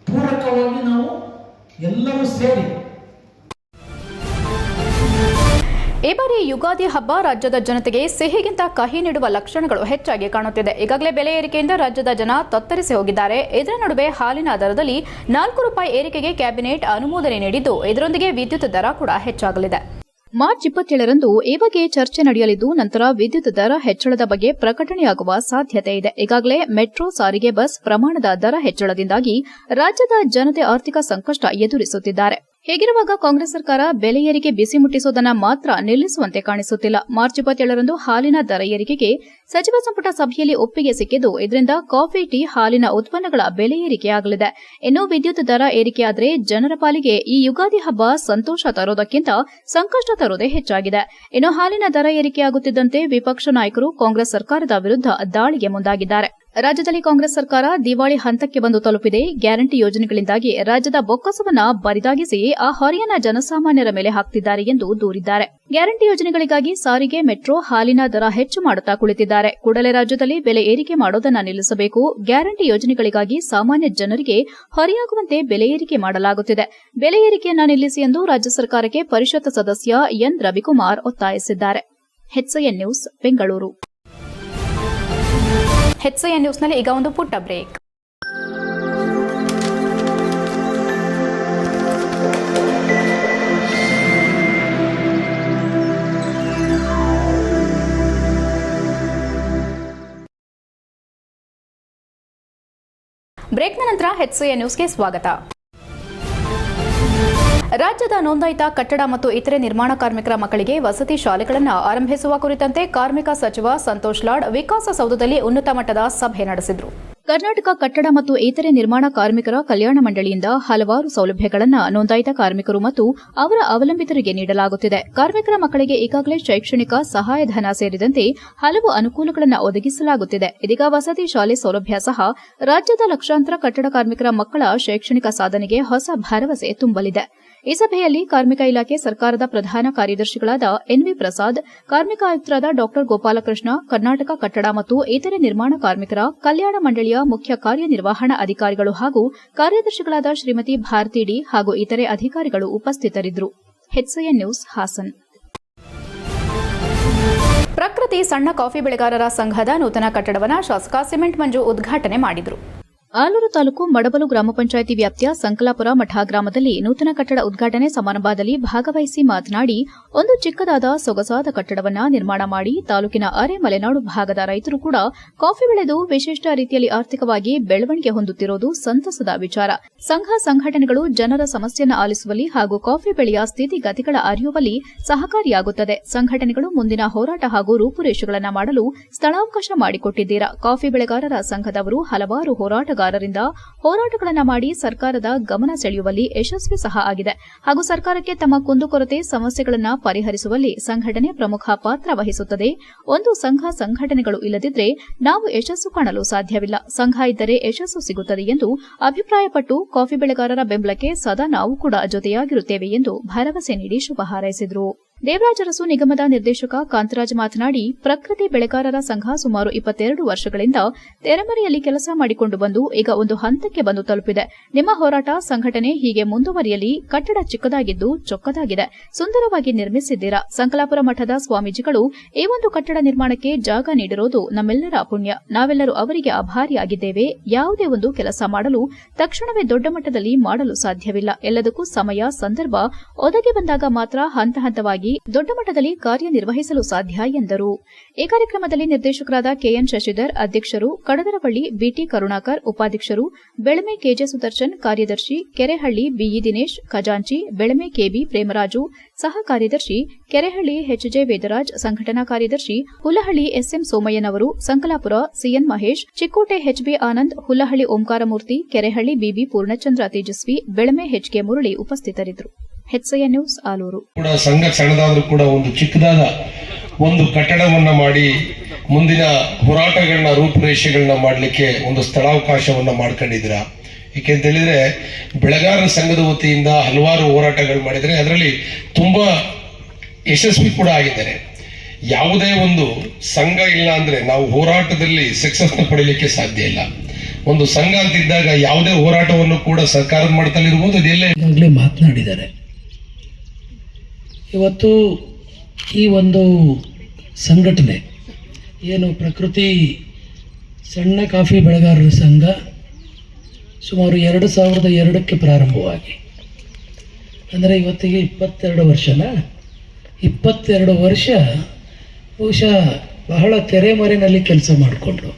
ಪೂರಕವಾಗಿ ನಾವು ಎಲ್ಲರೂ ಸೇರಿ. ಈ ಬಾರಿ ಯುಗಾದಿ ಹಬ್ಬ ರಾಜ್ಯದ ಜನತೆಗೆ ಸಿಹಿಗಿಂತ ಕಹಿ ನೀಡುವ ಲಕ್ಷಣಗಳು ಹೆಚ್ಚಾಗಿ ಕಾಣುತ್ತಿದೆ. ಈಗಾಗಲೇ ಬೆಲೆ ಏರಿಕೆಯಿಂದ ರಾಜ್ಯದ ಜನ ತತ್ತರಿಸಿ ಹೋಗಿದ್ದಾರೆ. ಇದರ ನಡುವೆ ಹಾಲಿನ ದರದಲ್ಲಿ ನಾಲ್ಕು ರೂಪಾಯಿ ಏರಿಕೆಗೆ ಕ್ಯಾಬಿನೆಟ್ ಅನುಮೋದನೆ ನೀಡಿದ್ದು, ಇದರೊಂದಿಗೆ ವಿದ್ಯುತ್ ದರ ಕೂಡ ಹೆಚ್ಚಾಗಲಿದೆ. ಮಾರ್ಚ್ ಇಪ್ಪತ್ತೇಳರಂದು ಈ ಬಗ್ಗೆ ಚರ್ಚೆ ನಡೆಯಲಿದ್ದು, ನಂತರ ವಿದ್ಯುತ್ ದರ ಹೆಚ್ಚಳದ ಬಗ್ಗೆ ಪ್ರಕಟಣೆಯಾಗುವ ಸಾಧ್ಯತೆ ಇದೆ. ಈಗಾಗಲೇ ಮೆಟ್ರೋ ಸಾರಿಗೆ ಬಸ್ ಪ್ರಮಾಣದ ದರ ಹೆಚ್ಚಳದಿಂದಾಗಿ ರಾಜ್ಯದ ಜನತೆ ಆರ್ಥಿಕ ಸಂಕಷ್ಟ ಎದುರಿಸುತ್ತಿದ್ದಾರೆ. ಹೀಗಿರುವಾಗ ಕಾಂಗ್ರೆಸ್ ಸರ್ಕಾರ ಬೆಲೆ ಏರಿಕೆ ಬಿಸಿ ಮುಟ್ಟಿಸುವುದನ್ನು ಮಾತ್ರ ನಿಲ್ಲಿಸುವಂತೆ ಕಾಣಿಸುತ್ತಿಲ್ಲ. ಮಾರ್ಚ್ ಇಪ್ಪತ್ತೇಳರಂದು ಹಾಲಿನ ದರ ಏರಿಕೆಗೆ ಸಚಿವ ಸಂಪುಟ ಸಭೆಯಲ್ಲಿ ಒಪ್ಪಿಗೆ ಸಿಕ್ಕಿದ್ದು, ಇದರಿಂದ ಕಾಫಿ, ಟೀ, ಹಾಲಿನ ಉತ್ಪನ್ನಗಳ ಬೆಲೆ ಏರಿಕೆಯಾಗಲಿದೆ. ಇನ್ನು ವಿದ್ಯುತ್ ದರ ಏರಿಕೆಯಾದರೆ ಜನರ ಪಾಲಿಗೆ ಈ ಯುಗಾದಿ ಹಬ್ಬ ಸಂತೋಷ ತರೋದಕ್ಕಿಂತ ಸಂಕಷ್ಟ ತರೋದೇ ಹೆಚ್ಚಾಗಿದೆ. ಇನ್ನು ಹಾಲಿನ ದರ ಏರಿಕೆಯಾಗುತ್ತಿದ್ದಂತೆ ವಿಪಕ್ಷ ನಾಯಕರು ಕಾಂಗ್ರೆಸ್ ಸರ್ಕಾರದ ವಿರುದ್ಧ ದಾಳಿಗೆ ಮುಂದಾಗಿದ್ದಾರೆ. ರಾಜ್ಯದಲ್ಲಿ ಕಾಂಗ್ರೆಸ್ ಸರ್ಕಾರ ದಿವಾಳಿ ಹಂತಕ್ಕೆ ಬಂದು ತಲುಪಿದೆ. ಗ್ಯಾರಂಟಿ ಯೋಜನೆಗಳಿಂದಾಗಿ ರಾಜ್ಯದ ಬೊಕ್ಕಸವನ್ನ ಬರಿದಾಗಿಸಿ ಆ ಹೊರೆಯನ್ನ ಜನಸಾಮಾನ್ಯರ ಮೇಲೆ ಹಾಕ್ತಿದ್ದಾರೆ ಎಂದು ದೂರಿದ್ದಾರೆ. ಗ್ಯಾರಂಟಿ ಯೋಜನೆಗಳಿಗಾಗಿ ಸಾರಿಗೆ, ಮೆಟ್ರೋ ಹಾಲಿನ ದರ ಹೆಚ್ಚು ಮಾಡುತ್ತಾ ಕುಳಿತಿದ್ದಾರೆ. ಕೂಡಲೇ ರಾಜ್ಯದಲ್ಲಿ ಬೆಲೆ ಏರಿಕೆ ಮಾಡೋದನ್ನ ನಿಲ್ಲಿಸಬೇಕು. ಗ್ಯಾರಂಟಿ ಯೋಜನೆಗಳಿಗಾಗಿ ಸಾಮಾನ್ಯ ಜನರಿಗೆ ಹೊರೆಯಾಗುವಂತೆ ಬೆಲೆ ಏರಿಕೆ ಮಾಡಲಾಗುತ್ತಿದೆ. ಬೆಲೆ ಏರಿಕೆಯನ್ನ ನಿಲ್ಲಿಸಿ ಎಂದು ರಾಜ್ಯ ಸರ್ಕಾರಕ್ಕೆ ಪರಿಷತ್ ಸದಸ್ಯ ಎನ್. ರವಿಕುಮಾರ್ ಒತ್ತಾಯಿಸಿದ್ದಾರೆ. ನ್ಯೂಸ್ ಬೆಂಗಳೂರು ಹೆಚ್ಐಎನ್ ನ್ಯೂಸ್ನಲ್ಲಿ ಈಗ ಒಂದು ಪುಟ್ಟ ಬ್ರೇಕ್. ಬ್ರೇಕ್ನ ನಂತರ ಹೆಚ್ಐಎನ್ ನ್ಯೂಸ್ಗೆ ಸ್ವಾಗತ. ರಾಜ್ಯದ ನೋಂದಾಯಿತ ಕಟ್ಟಡ ಮತ್ತು ಇತರೆ ನಿರ್ಮಾಣ ಕಾರ್ಮಿಕರ ಮಕ್ಕಳಿಗೆ ವಸತಿ ಶಾಲೆಗಳನ್ನು ಆರಂಭಿಸುವ ಕುರಿತಂತೆ ಕಾರ್ಮಿಕ ಸಚಿವ ಸಂತೋಷ್ ಲಾಡ್ ವಿಕಾಸಸೌಧದಲ್ಲಿ ಉನ್ನತ ಮಟ್ಟದ ಸಭೆ ನಡೆಸಿದರು. ಕರ್ನಾಟಕ ಕಟ್ಟಡ ಮತ್ತು ಇತರೆ ನಿರ್ಮಾಣ ಕಾರ್ಮಿಕರ ಕಲ್ಯಾಣ ಮಂಡಳಿಯಿಂದ ಹಲವಾರು ಸೌಲಭ್ಯಗಳನ್ನು ನೋಂದಾಯಿತ ಕಾರ್ಮಿಕರು ಮತ್ತು ಅವರ ಅವಲಂಬಿತರಿಗೆ ನೀಡಲಾಗುತ್ತಿದೆ. ಕಾರ್ಮಿಕರ ಮಕ್ಕಳಿಗೆ ಈಗಾಗಲೇ ಶೈಕ್ಷಣಿಕ ಸಹಾಯಧನ ಸೇರಿದಂತೆ ಹಲವು ಅನುಕೂಲಗಳನ್ನು ಒದಗಿಸಲಾಗುತ್ತಿದೆ. ಇದೀಗ ವಸತಿ ಶಾಲೆ ಸೌಲಭ್ಯ ಸಹ ರಾಜ್ಯದ ಲಕ್ಷಾಂತರ ಕಟ್ಟಡ ಕಾರ್ಮಿಕರ ಮಕ್ಕಳ ಶೈಕ್ಷಣಿಕ ಸಾಧನೆಗೆ ಹೊಸ ಭರವಸೆ ತುಂಬಲಿದೆ. ಈ ಸಭೆಯಲ್ಲಿ ಕಾರ್ಮಿಕ ಇಲಾಖೆ ಸರ್ಕಾರದ ಪ್ರಧಾನ ಕಾರ್ಯದರ್ಶಿಗಳಾದ ಎನ್ವಿ ಪ್ರಸಾದ್, ಕಾರ್ಮಿಕ ಆಯುಕ್ತರಾದ ಡಾ ಗೋಪಾಲಕೃಷ್ಣ, ಕರ್ನಾಟಕ ಕಟ್ಟಡ ಮತ್ತು ಇತರೆ ನಿರ್ಮಾಣ ಕಾರ್ಮಿಕರ ಕಲ್ಯಾಣ ಮಂಡಳಿಯ ಮುಖ್ಯ ಕಾರ್ಯನಿರ್ವಹಣಾ ಅಧಿಕಾರಿಗಳು ಹಾಗೂ ಕಾರ್ಯದರ್ಶಿಗಳಾದ ಶ್ರೀಮತಿ ಭಾರತಿ ಡಿ ಹಾಗೂ ಇತರೆ ಅಧಿಕಾರಿಗಳು ಉಪಸ್ಥಿತರಿದ್ದರು. ನ್ಯೂಸ್, ಹಾಸನ್. ಪ್ರಕೃತಿ ಸಣ್ಣ ಕಾಫಿ ಬೆಳೆಗಾರರ ಸಂಘದ ನೂತನ ಕಟ್ಟಡವನ್ನು ಶಾಸಕ ಸಿಮೆಂಟ್ ಮಂಜು ಉದ್ಘಾಟನೆ ಮಾಡಿದರು. ಆಲೂರು ತಾಲೂಕು ಮಡಬಲು ಗ್ರಾಮ ಪಂಚಾಯಿತಿ ವ್ಯಾಪ್ತಿಯ ಸಂಕಲಾಪುರ ಮಠ ಗ್ರಾಮದಲ್ಲಿ ನೂತನ ಕಟ್ಟಡ ಉದ್ಘಾಟನೆ ಸಮಾರಂಭದಲ್ಲಿ ಭಾಗವಹಿಸಿ ಮಾತನಾಡಿ, ಒಂದು ಚಿಕ್ಕದಾದ ಸೊಗಸಾದ ಕಟ್ಟಡವನ್ನ ನಿರ್ಮಾಣ ಮಾಡಿ ತಾಲೂಕಿನ ಅರೆ ಮಲೆನಾಡು ಭಾಗದ ರೈತರು ಕೂಡ ಕಾಫಿ ಬೆಳೆದು ವಿಶಿಷ್ಟ ರೀತಿಯಲ್ಲಿ ಆರ್ಥಿಕವಾಗಿ ಬೆಳವಣಿಗೆ ಹೊಂದುತ್ತಿರುವುದು ಸಂತಸದ ವಿಚಾರ. ಸಂಘ ಸಂಘಟನೆಗಳು ಜನರ ಸಮಸ್ಯೆಯನ್ನು ಆಲಿಸುವಲ್ಲಿ ಹಾಗೂ ಕಾಫಿ ಬೆಳೆಯ ಸ್ಥಿತಿಗತಿಗಳ ಅರಿಯುವಲ್ಲಿ ಸಹಕಾರಿಯಾಗುತ್ತದೆ. ಸಂಘಟನೆಗಳು ಮುಂದಿನ ಹೋರಾಟ ಹಾಗೂ ರೂಪುರೇಷೆಗಳನ್ನು ಮಾಡಲು ಸ್ಥಳಾವಕಾಶ ಮಾಡಿಕೊಟ್ಟಿದ್ದೀರಾ? ಕಾಫಿ ಬೆಳೆಗಾರರ ಸಂಘದವರು ಹಲವಾರು ಹೋರಾಟಗಾರರಿಂದ ಹೋರಾಟಗಳನ್ನು ಮಾಡಿ ಸರ್ಕಾರದ ಗಮನ ಸೆಳೆಯುವಲ್ಲಿ ಯಶಸ್ವಿ ಸಹ ಆಗಿದೆ. ಹಾಗೂ ಸರ್ಕಾರಕ್ಕೆ ತಮ್ಮ ಕುಂದುಕೊರತೆ ಸಮಸ್ಯೆಗಳನ್ನು ಪರಿಹರಿಸುವಲ್ಲಿ ಸಂಘಟನೆ ಪ್ರಮುಖ ಪಾತ್ರ ವಹಿಸುತ್ತದೆ. ಒಂದು ಸಂಘ ಸಂಘಟನೆಗಳು ಇಲ್ಲದಿದ್ದರೆ ನಾವು ಯಶಸ್ಸು ಕಾಣಲು ಸಾಧ್ಯವಿಲ್ಲ. ಸಂಘ ಇದ್ದರೆ ಯಶಸ್ಸು ಸಿಗುತ್ತದೆ ಎಂದು ಅಭಿಪ್ರಾಯಪಟ್ಟು ಕಾಫಿ ಬೆಳೆಗಾರರ ಬೆಂಬಲಕ್ಕೆ ಸದಾ ನಾವು ಕೂಡ ಜೊತೆಯಾಗಿರುತ್ತೇವೆ ಎಂದು ಭರವಸೆ ನೀಡಿ ಶುಭ ಹಾರೈಸಿದರು. ದೇವರಾಜ ಅರಸು ನಿಗಮದ ನಿರ್ದೇಶಕ ಕಾಂತರಾಜ್ ಮಾತನಾಡಿ, ಪ್ರಕೃತಿ ಬೆಳೆಗಾರರ ಸಂಘ ಸುಮಾರು ಇಪ್ಪತ್ತೆರಡು ವರ್ಷಗಳಿಂದ ತೆರೆಮರೆಯಲ್ಲಿ ಕೆಲಸ ಮಾಡಿಕೊಂಡು ಬಂದು, ಈಗ ಒಂದು ಹಂತಕ್ಕೆ ಬಂದು ತಲುಪಿದೆ. ನಿಮ್ಮ ಹೋರಾಟ ಸಂಘಟನೆ ಹೀಗೆ ಮುಂದುವರಿಯಲಿ, ಕಟ್ಟಡ ಚಿಕ್ಕದಾಗಿದ್ದು ಚೊಕ್ಕದಾಗಿದೆ. ಸುಂದರವಾಗಿ ನಿರ್ಮಿಸಿದ್ದೀರಾ? ಸಂಕಲಾಪುರ ಮಠದ ಸ್ವಾಮೀಜಿಗಳು, ಈ ಒಂದು ಕಟ್ಟಡ ನಿರ್ಮಾಣಕ್ಕೆ ಜಾಗ ನೀಡಿರೋದು ನಮ್ಮೆಲ್ಲರ ಪುಣ್ಯ. ನಾವೆಲ್ಲರೂ ಅವರಿಗೆ ಆಭಾರಿಯಾಗಿದ್ದೇವೆ. ಯಾವುದೇ ಒಂದು ಕೆಲಸ ಮಾಡಲು, ತಕ್ಷಣವೇ ದೊಡ್ಡ ಮಟ್ಟದಲ್ಲಿ ಮಾಡಲು ಸಾಧ್ಯವಿಲ್ಲ. ಎಲ್ಲದಕ್ಕೂ ಸಮಯ, ಸಂದರ್ಭ ಒದಗಿ ಬಂದಾಗ ಮಾತ್ರ ಹಂತ ಹಂತವಾಗಿ ದೊಡ್ಡ ಮಟ್ಟದಲ್ಲಿ ಕಾರ್ಯನಿರ್ವಹಿಸಲು ಸಾಧ್ಯ ಎಂದರು. ಈ ಕಾರ್ಯಕ್ರಮದಲ್ಲಿ ನಿರ್ದೇಶಕರಾದ ಕೆಎನ್ ಶಶಿಧರ್, ಅಧ್ಯಕ್ಷರು ಕಡದರವಳ್ಳಿ ಬಿಟಿ ಕರುಣಾಕರ್, ಉಪಾಧ್ಯಕ್ಷರು ಬೆಳಮೆ ಕೆಜೆ ಸುದರ್ಶನ್, ಕಾರ್ಯದರ್ಶಿ ಕೆರೆಹಳ್ಳಿ ಬಿಇ ದಿನೇಶ್, ಖಜಾಂಚಿ, ಬೆಳಮೆ ಕೆಬಿ ಪ್ರೇಮರಾಜು, ಸಹ ಕಾರ್ಯದರ್ಶಿ ಕೆರೆಹಳ್ಳಿ ಎಚ್ಜೆ ವೇದರಾಜ್, ಸಂಘಟನಾ ಕಾರ್ಯದರ್ಶಿ Hulahalli SM ಸೋಮಯ್ಯನವರು Sankalapura CN Mahesh, Chikkote HB Anand, Hulahalli Omkaramurthy, Kerehalli BB Poornachandra Tejaswi, Belame HK Murali ಉಪಸ್ಥಿತರಿದ್ದರು. HIN news Alur. ಕೂಡ ಸಂಘ ಸಣ್ಣದಾದ್ರೂ ಕೂಡ ಒಂದು ಚಿಕ್ಕದಾದ ಒಂದು ಕಟ್ಟಡವನ್ನ ಮಾಡಿ ಮುಂದಿನ ಹೋರಾಟಗಳನ್ನ ರೂಪುರೇಷೆಗಳನ್ನ ಮಾಡಲಿಕ್ಕೆ ಒಂದು ಸ್ಥಳಾವಕಾಶವನ್ನ ಮಾಡ್ಕೊಂಡಿದ್ರ ಏಕೆಂತ ಹೇಳಿದ್ರೆ ಬೆಳೆಗಾರರ ಸಂಘದ ವತಿಯಿಂದ ಹಲವಾರು ಹೋರಾಟಗಳು ಮಾಡಿದರೆ ಅದರಲ್ಲಿ ತುಂಬಾ ಯಶಸ್ವಿ ಕೂಡ ಆಗಿದ್ದಾರೆ. ಯಾವುದೇ ಒಂದು ಸಂಘ ಇಲ್ಲ ಅಂದ್ರೆ ನಾವು ಹೋರಾಟದಲ್ಲಿ ಸಕ್ಸಸ್ ಪಡೀಲಿಕ್ಕೆ ಸಾಧ್ಯ ಇಲ್ಲ. ಒಂದು ಸಂಘ ಅಂತಿದ್ದಾಗ ಯಾವುದೇ ಹೋರಾಟವನ್ನು ಕೂಡ ಸರ್ಕಾರದ ಮಾಡ್ತಲ್ಲಿರ್ಬೋದು ಅದೆಲ್ಲೇ ಈಗಾಗಲೇ ಮಾತನಾಡಿದ್ದಾರೆ. ಇವತ್ತು ಈ ಒಂದು ಸಂಘಟನೆ, ಏನು ಪ್ರಕೃತಿ ಸಣ್ಣ ಕಾಫಿ ಬೆಳೆಗಾರರ ಸಂಘ ಸುಮಾರು ಎರಡು ಸಾವಿರದ ಎರಡಕ್ಕೆ ಪ್ರಾರಂಭವಾಗಿ, ಅಂದರೆ ಇವತ್ತಿಗೆ ಇಪ್ಪತ್ತೆರಡು ವರ್ಷನ? ಇಪ್ಪತ್ತೆರಡು ವರ್ಷ ಬಹುಶಃ ಬಹಳ ತೆರೆಮರೆಯಲ್ಲಿ ಕೆಲಸ ಮಾಡಿಕೊಂಡ್ರು.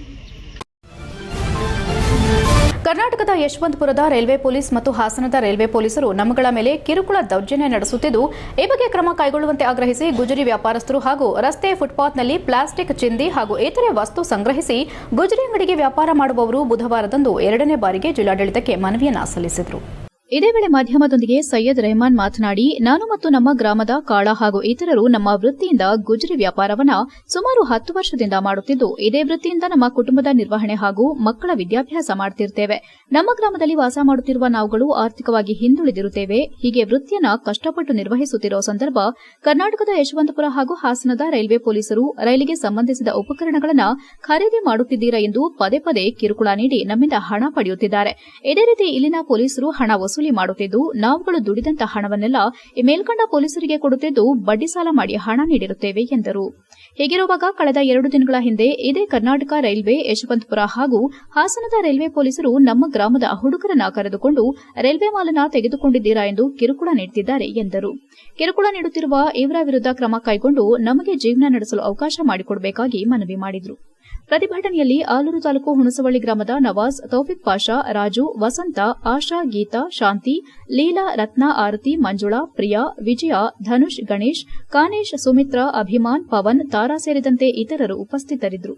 ಕರ್ನಾಟಕದ ಯಶವಂತಪುರದ ರೈಲ್ವೆ ಪೊಲೀಸ್ ಮತ್ತು ಹಾಸನದ ರೈಲ್ವೆ ಪೊಲೀಸರು ನಮ್ಮಗಳ ಮೇಲೆ ಕಿರುಕುಳ ದೌರ್ಜನ್ಯ ನಡೆಸುತ್ತಿದ್ದು, ಈ ಬಗ್ಗೆ ಕ್ರಮ ಕೈಗೊಳ್ಳುವಂತೆ ಆಗ್ರಹಿಸಿ ಗುಜರಿ ವ್ಯಾಪಾರಸ್ಥರು ಹಾಗೂ ರಸ್ತೆ ಫುಟ್ಪಾತ್ನಲ್ಲಿ ಪ್ಲಾಸ್ಟಿಕ್ ಚಿಂದಿ ಹಾಗೂ ಇತರೆ ವಸ್ತು ಸಂಗ್ರಹಿಸಿ ಗುಜರಿ ಅಂಗಡಿಗೆ ವ್ಯಾಪಾರ ಮಾಡುವವರು ಬುಧವಾರದಂದು ಎರಡನೇ ಬಾರಿಗೆ ಜಿಲ್ಲಾಡಳಿತಕ್ಕೆ ಮನವಿಯನ್ನ ಸಲ್ಲಿಸಿದರು. ಇದೇ ವೇಳೆ ಮಾಧ್ಯಮದೊಂದಿಗೆ ಸೈಯದ್ ರೆಹಮಾನ್ ಮಾತನಾಡಿ, ನಾನು ಮತ್ತು ನಮ್ಮ ಗ್ರಾಮದ ಕಾಳ ಹಾಗೂ ಇತರರು ನಮ್ಮ ವೃತ್ತಿಯಿಂದ ಗುಜರಿ ವ್ಯಾಪಾರವನ್ನ ಸುಮಾರು ಹತ್ತು ವರ್ಷದಿಂದ ಮಾಡುತ್ತಿದ್ದು, ಇದೇ ವೃತ್ತಿಯಿಂದ ನಮ್ಮ ಕುಟುಂಬದ ನಿರ್ವಹಣೆ ಹಾಗೂ ಮಕ್ಕಳ ವಿದ್ಯಾಭ್ಯಾಸ ಮಾಡುತ್ತಿರುತ್ತೇವೆ ನಮ್ಮ ಗ್ರಾಮದಲ್ಲಿ ವಾಸ ಮಾಡುತ್ತಿರುವ ನಾವುಗಳು ಆರ್ಥಿಕವಾಗಿ ಹಿಂದುಳಿದಿರುತ್ತೇವೆ. ಹೀಗೆ ವೃತ್ತಿಯನ್ನ ಕಷ್ಟಪಟ್ಟು ನಿರ್ವಹಿಸುತ್ತಿರುವ ಸಂದರ್ಭ ಕರ್ನಾಟಕದ ಯಶವಂತಪುರ ಹಾಗೂ ಹಾಸನದ ರೈಲ್ವೆ ಪೊಲೀಸರು ರೈಲಿಗೆ ಸಂಬಂಧಿಸಿದ ಉಪಕರಣಗಳನ್ನು ಖರೀದಿ ಮಾಡುತ್ತಿದ್ದೀರಾ ಎಂದು ಪದೇ ಪದೇ ಕಿರುಕುಳ ನೀಡಿ ನಮ್ಮಿಂದ ಹಣ ಪಡೆಯುತ್ತಿದ್ದಾರೆ. ಇದೇ ರೀತಿ ಇಲ್ಲಿನ ಪೊಲೀಸರು ಹಣ ಮಾಡುತ್ತಿದ್ದು, ನಾವುಗಳು ದುಡಿದಂತ ಹಣವನ್ನೆಲ್ಲ ಈ ಮೇಲ್ಕಂಡ ಪೊಲೀಸರಿಗೆ ಕೊಡುತ್ತಿದ್ದು, ಬಡ್ಡಿ ಸಾಲ ಮಾಡಿ ಹಣ ನೀಡಿರುತ್ತೇವೆ ಎಂದರು. ಹೀಗಿರುವಾಗ ಕಳೆದ ಎರಡು ದಿನಗಳ ಹಿಂದೆ ಇದೇ ಕರ್ನಾಟಕ ರೈಲ್ವೆ, ಯಶವಂತಪುರ ಹಾಗೂ ಹಾಸನದ ರೈಲ್ವೆ ಪೊಲೀಸರು ನಮ್ಮ ಗ್ರಾಮದ ಹುಡುಗರನ್ನ ಕರೆದುಕೊಂಡು ರೈಲ್ವೆ ಮಾಲನ್ನ ತೆಗೆದುಕೊಂಡಿದ್ದೀರಾ ಎಂದು ಕಿರುಕುಳ ನೀಡುತ್ತಿದ್ದಾರೆ ಎಂದರು. ಕಿರುಕುಳ ನೀಡುತ್ತಿರುವ ಇವರ ವಿರುದ್ಧ ಕ್ರಮ ಕೈಗೊಂಡು ನಮಗೆ ಜೀವನ ನಡೆಸಲು ಅವಕಾಶ ಮಾಡಿಕೊಡಬೇಕಾಗಿ ಮನವಿ ಮಾಡಿದರು. ಪ್ರತಿಭಟನೆಯಲ್ಲಿ ಆಲೂರು ತಾಲೂಕು ಹುಣಸವಳ್ಳಿ ಗ್ರಾಮದ ನವಾಜ್, ತೌಫಿಕ್ ಪಾಷಾ, ರಾಜು, ವಸಂತ, ಆಶಾ, ಗೀತಾ, ಶಾಂತಿ, ಲೀಲಾ, ರತ್ನ, ಆರತಿ, ಮಂಜುಳಾ, ಪ್ರಿಯಾ, ವಿಜಯ, ಧನುಷ್, ಗಣೇಶ್, ಕಾನೇಶ್, ಸುಮಿತ್ರಾ, ಅಭಿಮಾನ್, ಪವನ್, ತಾರಾ ಸೇರಿದಂತೆ ಇತರರು ಉಪಸ್ಥಿತರಿದ್ದರು.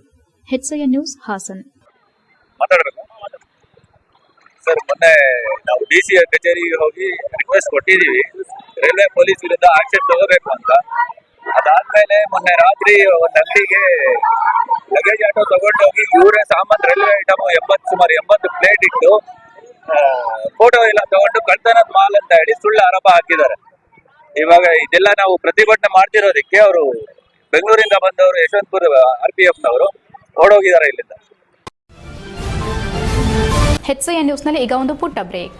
ನ್ಯೂಸ್, ಹಾಸನ್. ಸರ್. ಮೊನ್ನೆ ನಾವು ಡಿ ಸಿ ಕಚೇರಿಗೆ ಹೋಗಿ ರಿಕ್ವೆಸ್ಟ್ ಕೊಟ್ಟಿದ್ದೀವಿ. ರೈಲ್ವೆ ಪೊಲೀಸ್ ವಿರುದ್ಧ ಆಕ್ಷನ್ ತಗೋಬೇಕು ಅಂತ. ಅದಾದ್ಮೇಲೆ ಮೊನ್ನೆ ರಾತ್ರಿ ಹಳ್ಳಿಗೆ ಲಗೇಜ್ ಆಟೋ ತಗೊಂಡೋಗಿ ಇವರೇ ಸಾಮಾನ್ ರೈಲ್ವೆ ಐಟಮ್ ಎಂಬತ್ತು ಸುಮಾರು ಎಂಬತ್ತು ಪ್ಲೇಟ್ ಇಟ್ಟು ಫೋಟೋ ಎಲ್ಲ ತಗೊಂಡು ಕಳ್ತನದ ಮಾಲ್ ಅಂತ ಹೇಳಿ ಸುಳ್ಳು ಆರೋಪ ಹಾಕಿದ್ದಾರೆ. ಇವಾಗ ಇದೆಲ್ಲ ನಾವು ಪ್ರತಿಭಟನೆ ಮಾಡ್ತಿರೋದಕ್ಕೆ ಅವರು ಬೆಂಗಳೂರಿಂದ ಬಂದವರು ಯಶವಂತಪುರ ಆರ್ ಪಿ ಎಫ್ನವರು ಓಡೋಗಿದ್ದಾರೆ ಇಲ್ಲಿಂದ. ಹೆಚ್ಐಎನ್ ನ್ಯೂಸ್ನಲ್ಲಿ ಈಗ ಒಂದು ಪುಟ್ಟ ಬ್ರೇಕ್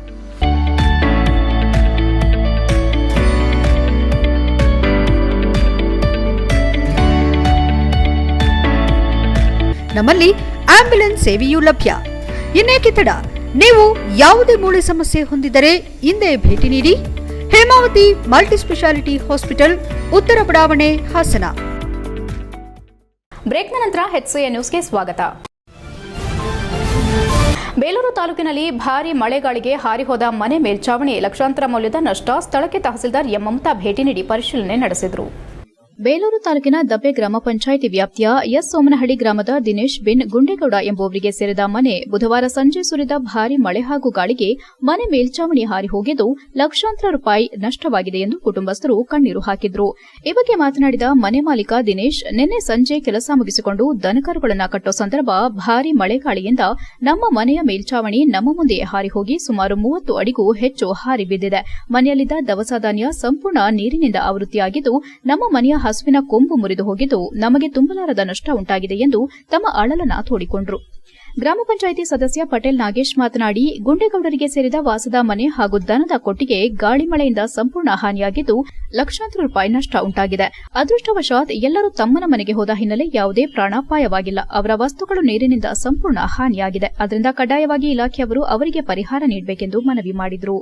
ನಮ್ಮಲ್ಲಿ ಆಂಬ್ಯುಲೆನ್ಸ್ ಸೇವೆಯೂ ಲಭ್ಯ. ಇನ್ನೇಕೆ ತಡ? ನೀವು ಯಾವುದೇ ಮೂಳೆ ಸಮಸ್ಯೆ ಹೊಂದಿದರೆ ಹಿಂದೆ ಭೇಟಿ ನೀಡಿ. ಹೇಮಾವತಿ ಮಲ್ಟಿ ಸ್ಪೆಷಾಲಿಟಿ ಹಾಸ್ಪಿಟಲ್, ಉತ್ತರ ಬಡಾವಣೆ, ಹಾಸನ. ಬ್ರೇಕ್ ನಂತರ ಹೆಚ್ಸಿಎ ನ್ಯೂಸ್ಗೆ ಸ್ವಾಗತ. ಬೇಲೂರು ತಾಲೂಕಿನಲ್ಲಿ ಭಾರೀ ಮಳೆಗಾಳಿಗೆ ಹಾರಿಹೋದ ಮನೆ ಮೇಲ್ಚಾವಣಿ ಲಕ್ಷಾಂತರ ಮೌಲ್ಯದ ನಷ್ಟ ಸ್ಥಳಕ್ಕೆ ತಹಸೀಲ್ದಾರ್ ಎಂ ಮಮತಾ ಭೇಟಿ ನೀಡಿ ಪರಿಶೀಲನೆ ನಡೆಸಿದರು. ಬೇಲೂರು ತಾಲೂಕಿನ ದಬ್ಬೆ ಗ್ರಾಮ ಪಂಚಾಯಿತಿ ವ್ಯಾಪ್ತಿಯ ಎಸ್ ಸೋಮನಹಳ್ಳಿ ಗ್ರಾಮದ ದಿನೇಶ್ ಬಿನ್ ಗುಂಡೇಗೌಡ ಎಂಬುವರಿಗೆ ಸೇರಿದ ಮನೆ ಬುಧವಾರ ಸಂಜೆ ಸುರಿದ ಭಾರೀ ಮಳೆ ಹಾಗೂ ಗಾಳಿಗೆ ಮನೆ ಮೇಲ್ಚಾವಣಿ ಹಾರಿ ಹೋಗಿದ್ದು ಲಕ್ಷಾಂತರ ರೂಪಾಯಿ ನಷ್ಟವಾಗಿದೆ ಎಂದು ಕುಟುಂಬಸ್ಥರು ಕಣ್ಣೀರು ಹಾಕಿದ್ರು. ಈ ಬಗ್ಗೆ ಮಾತನಾಡಿದ ಮನೆ ಮಾಲೀಕ ದಿನೇಶ್, ನಿನ್ನೆ ಸಂಜೆ ಕೆಲಸ ಮುಗಿಸಿಕೊಂಡು ದನಕರುಗಳನ್ನು ಕಟ್ಟೋ ಸಂದರ್ಭ ಭಾರೀ ಮಳೆಗಾಳಿಯಿಂದ ನಮ್ಮ ಮನೆಯ ಮೇಲ್ಚಾವಣಿ ನಮ್ಮ ಮುಂದೆ ಹಾರಿ ಹೋಗಿ ಸುಮಾರು ಮೂವತ್ತು ಅಡಿಗೂ ಹೆಚ್ಚು ಹಾರಿ ಬಿದ್ದಿದೆ. ಮನೆಯಲ್ಲಿದ್ದ ದವಸ ಧಾನ್ಯ ಸಂಪೂರ್ಣ ನೀರಿನಿಂದ ಆವೃತ್ತಿಯಾಗಿದ್ದು ನಮ್ಮ ಮನೆಯ ಹಸುವಿನ ಕೊಂಬು ಮುರಿದು ಹೋಗಿದ್ದು ನಮಗೆ ತುಂಬಲಾರದ ನಷ್ಟ ಉಂಟಾಗಿದೆ ಎಂದು ತಮ್ಮ ಅಳಲನ ತೋಡಿಕೊಂಡರು. ಗ್ರಾಮ ಪಂಚಾಯಿತಿ ಸದಸ್ಯ ಪಟೇಲ್ ನಾಗೇಶ್ ಮಾತನಾಡಿ, ಗುಂಡೇಗೌಡರಿಗೆ ಸೇರಿದ ವಾಸದ ಮನೆ ಹಾಗೂ ದನದ ಕೊಟ್ಟಿಗೆ ಗಾಳಿ ಮಳೆಯಿಂದ ಸಂಪೂರ್ಣ ಹಾನಿಯಾಗಿದ್ದು, ಲಕ್ಷಾಂತರ ರೂಪಾಯಿ ನಷ್ಟ ಉಂಟಾಗಿದೆ. ಅದೃಷ್ಟವಶಾತ್ ಎಲ್ಲರೂ ತಮ್ಮನ ಮನೆಗೆ ಹೋದ ಹಿನ್ನೆಲೆ ಯಾವುದೇ ಪ್ರಾಣಾಪಾಯವಾಗಿಲ್ಲ. ಅವರ ವಸ್ತುಗಳು ನೀರಿನಿಂದ ಸಂಪೂರ್ಣ ಹಾನಿಯಾಗಿದೆ. ಅದರಿಂದ ಕಡ್ಡಾಯವಾಗಿ ಇಲಾಖೆಯವರು ಅವರಿಗೆ ಪರಿಹಾರ ನೀಡಬೇಕೆಂದು ಮನವಿ ಮಾಡಿದರು.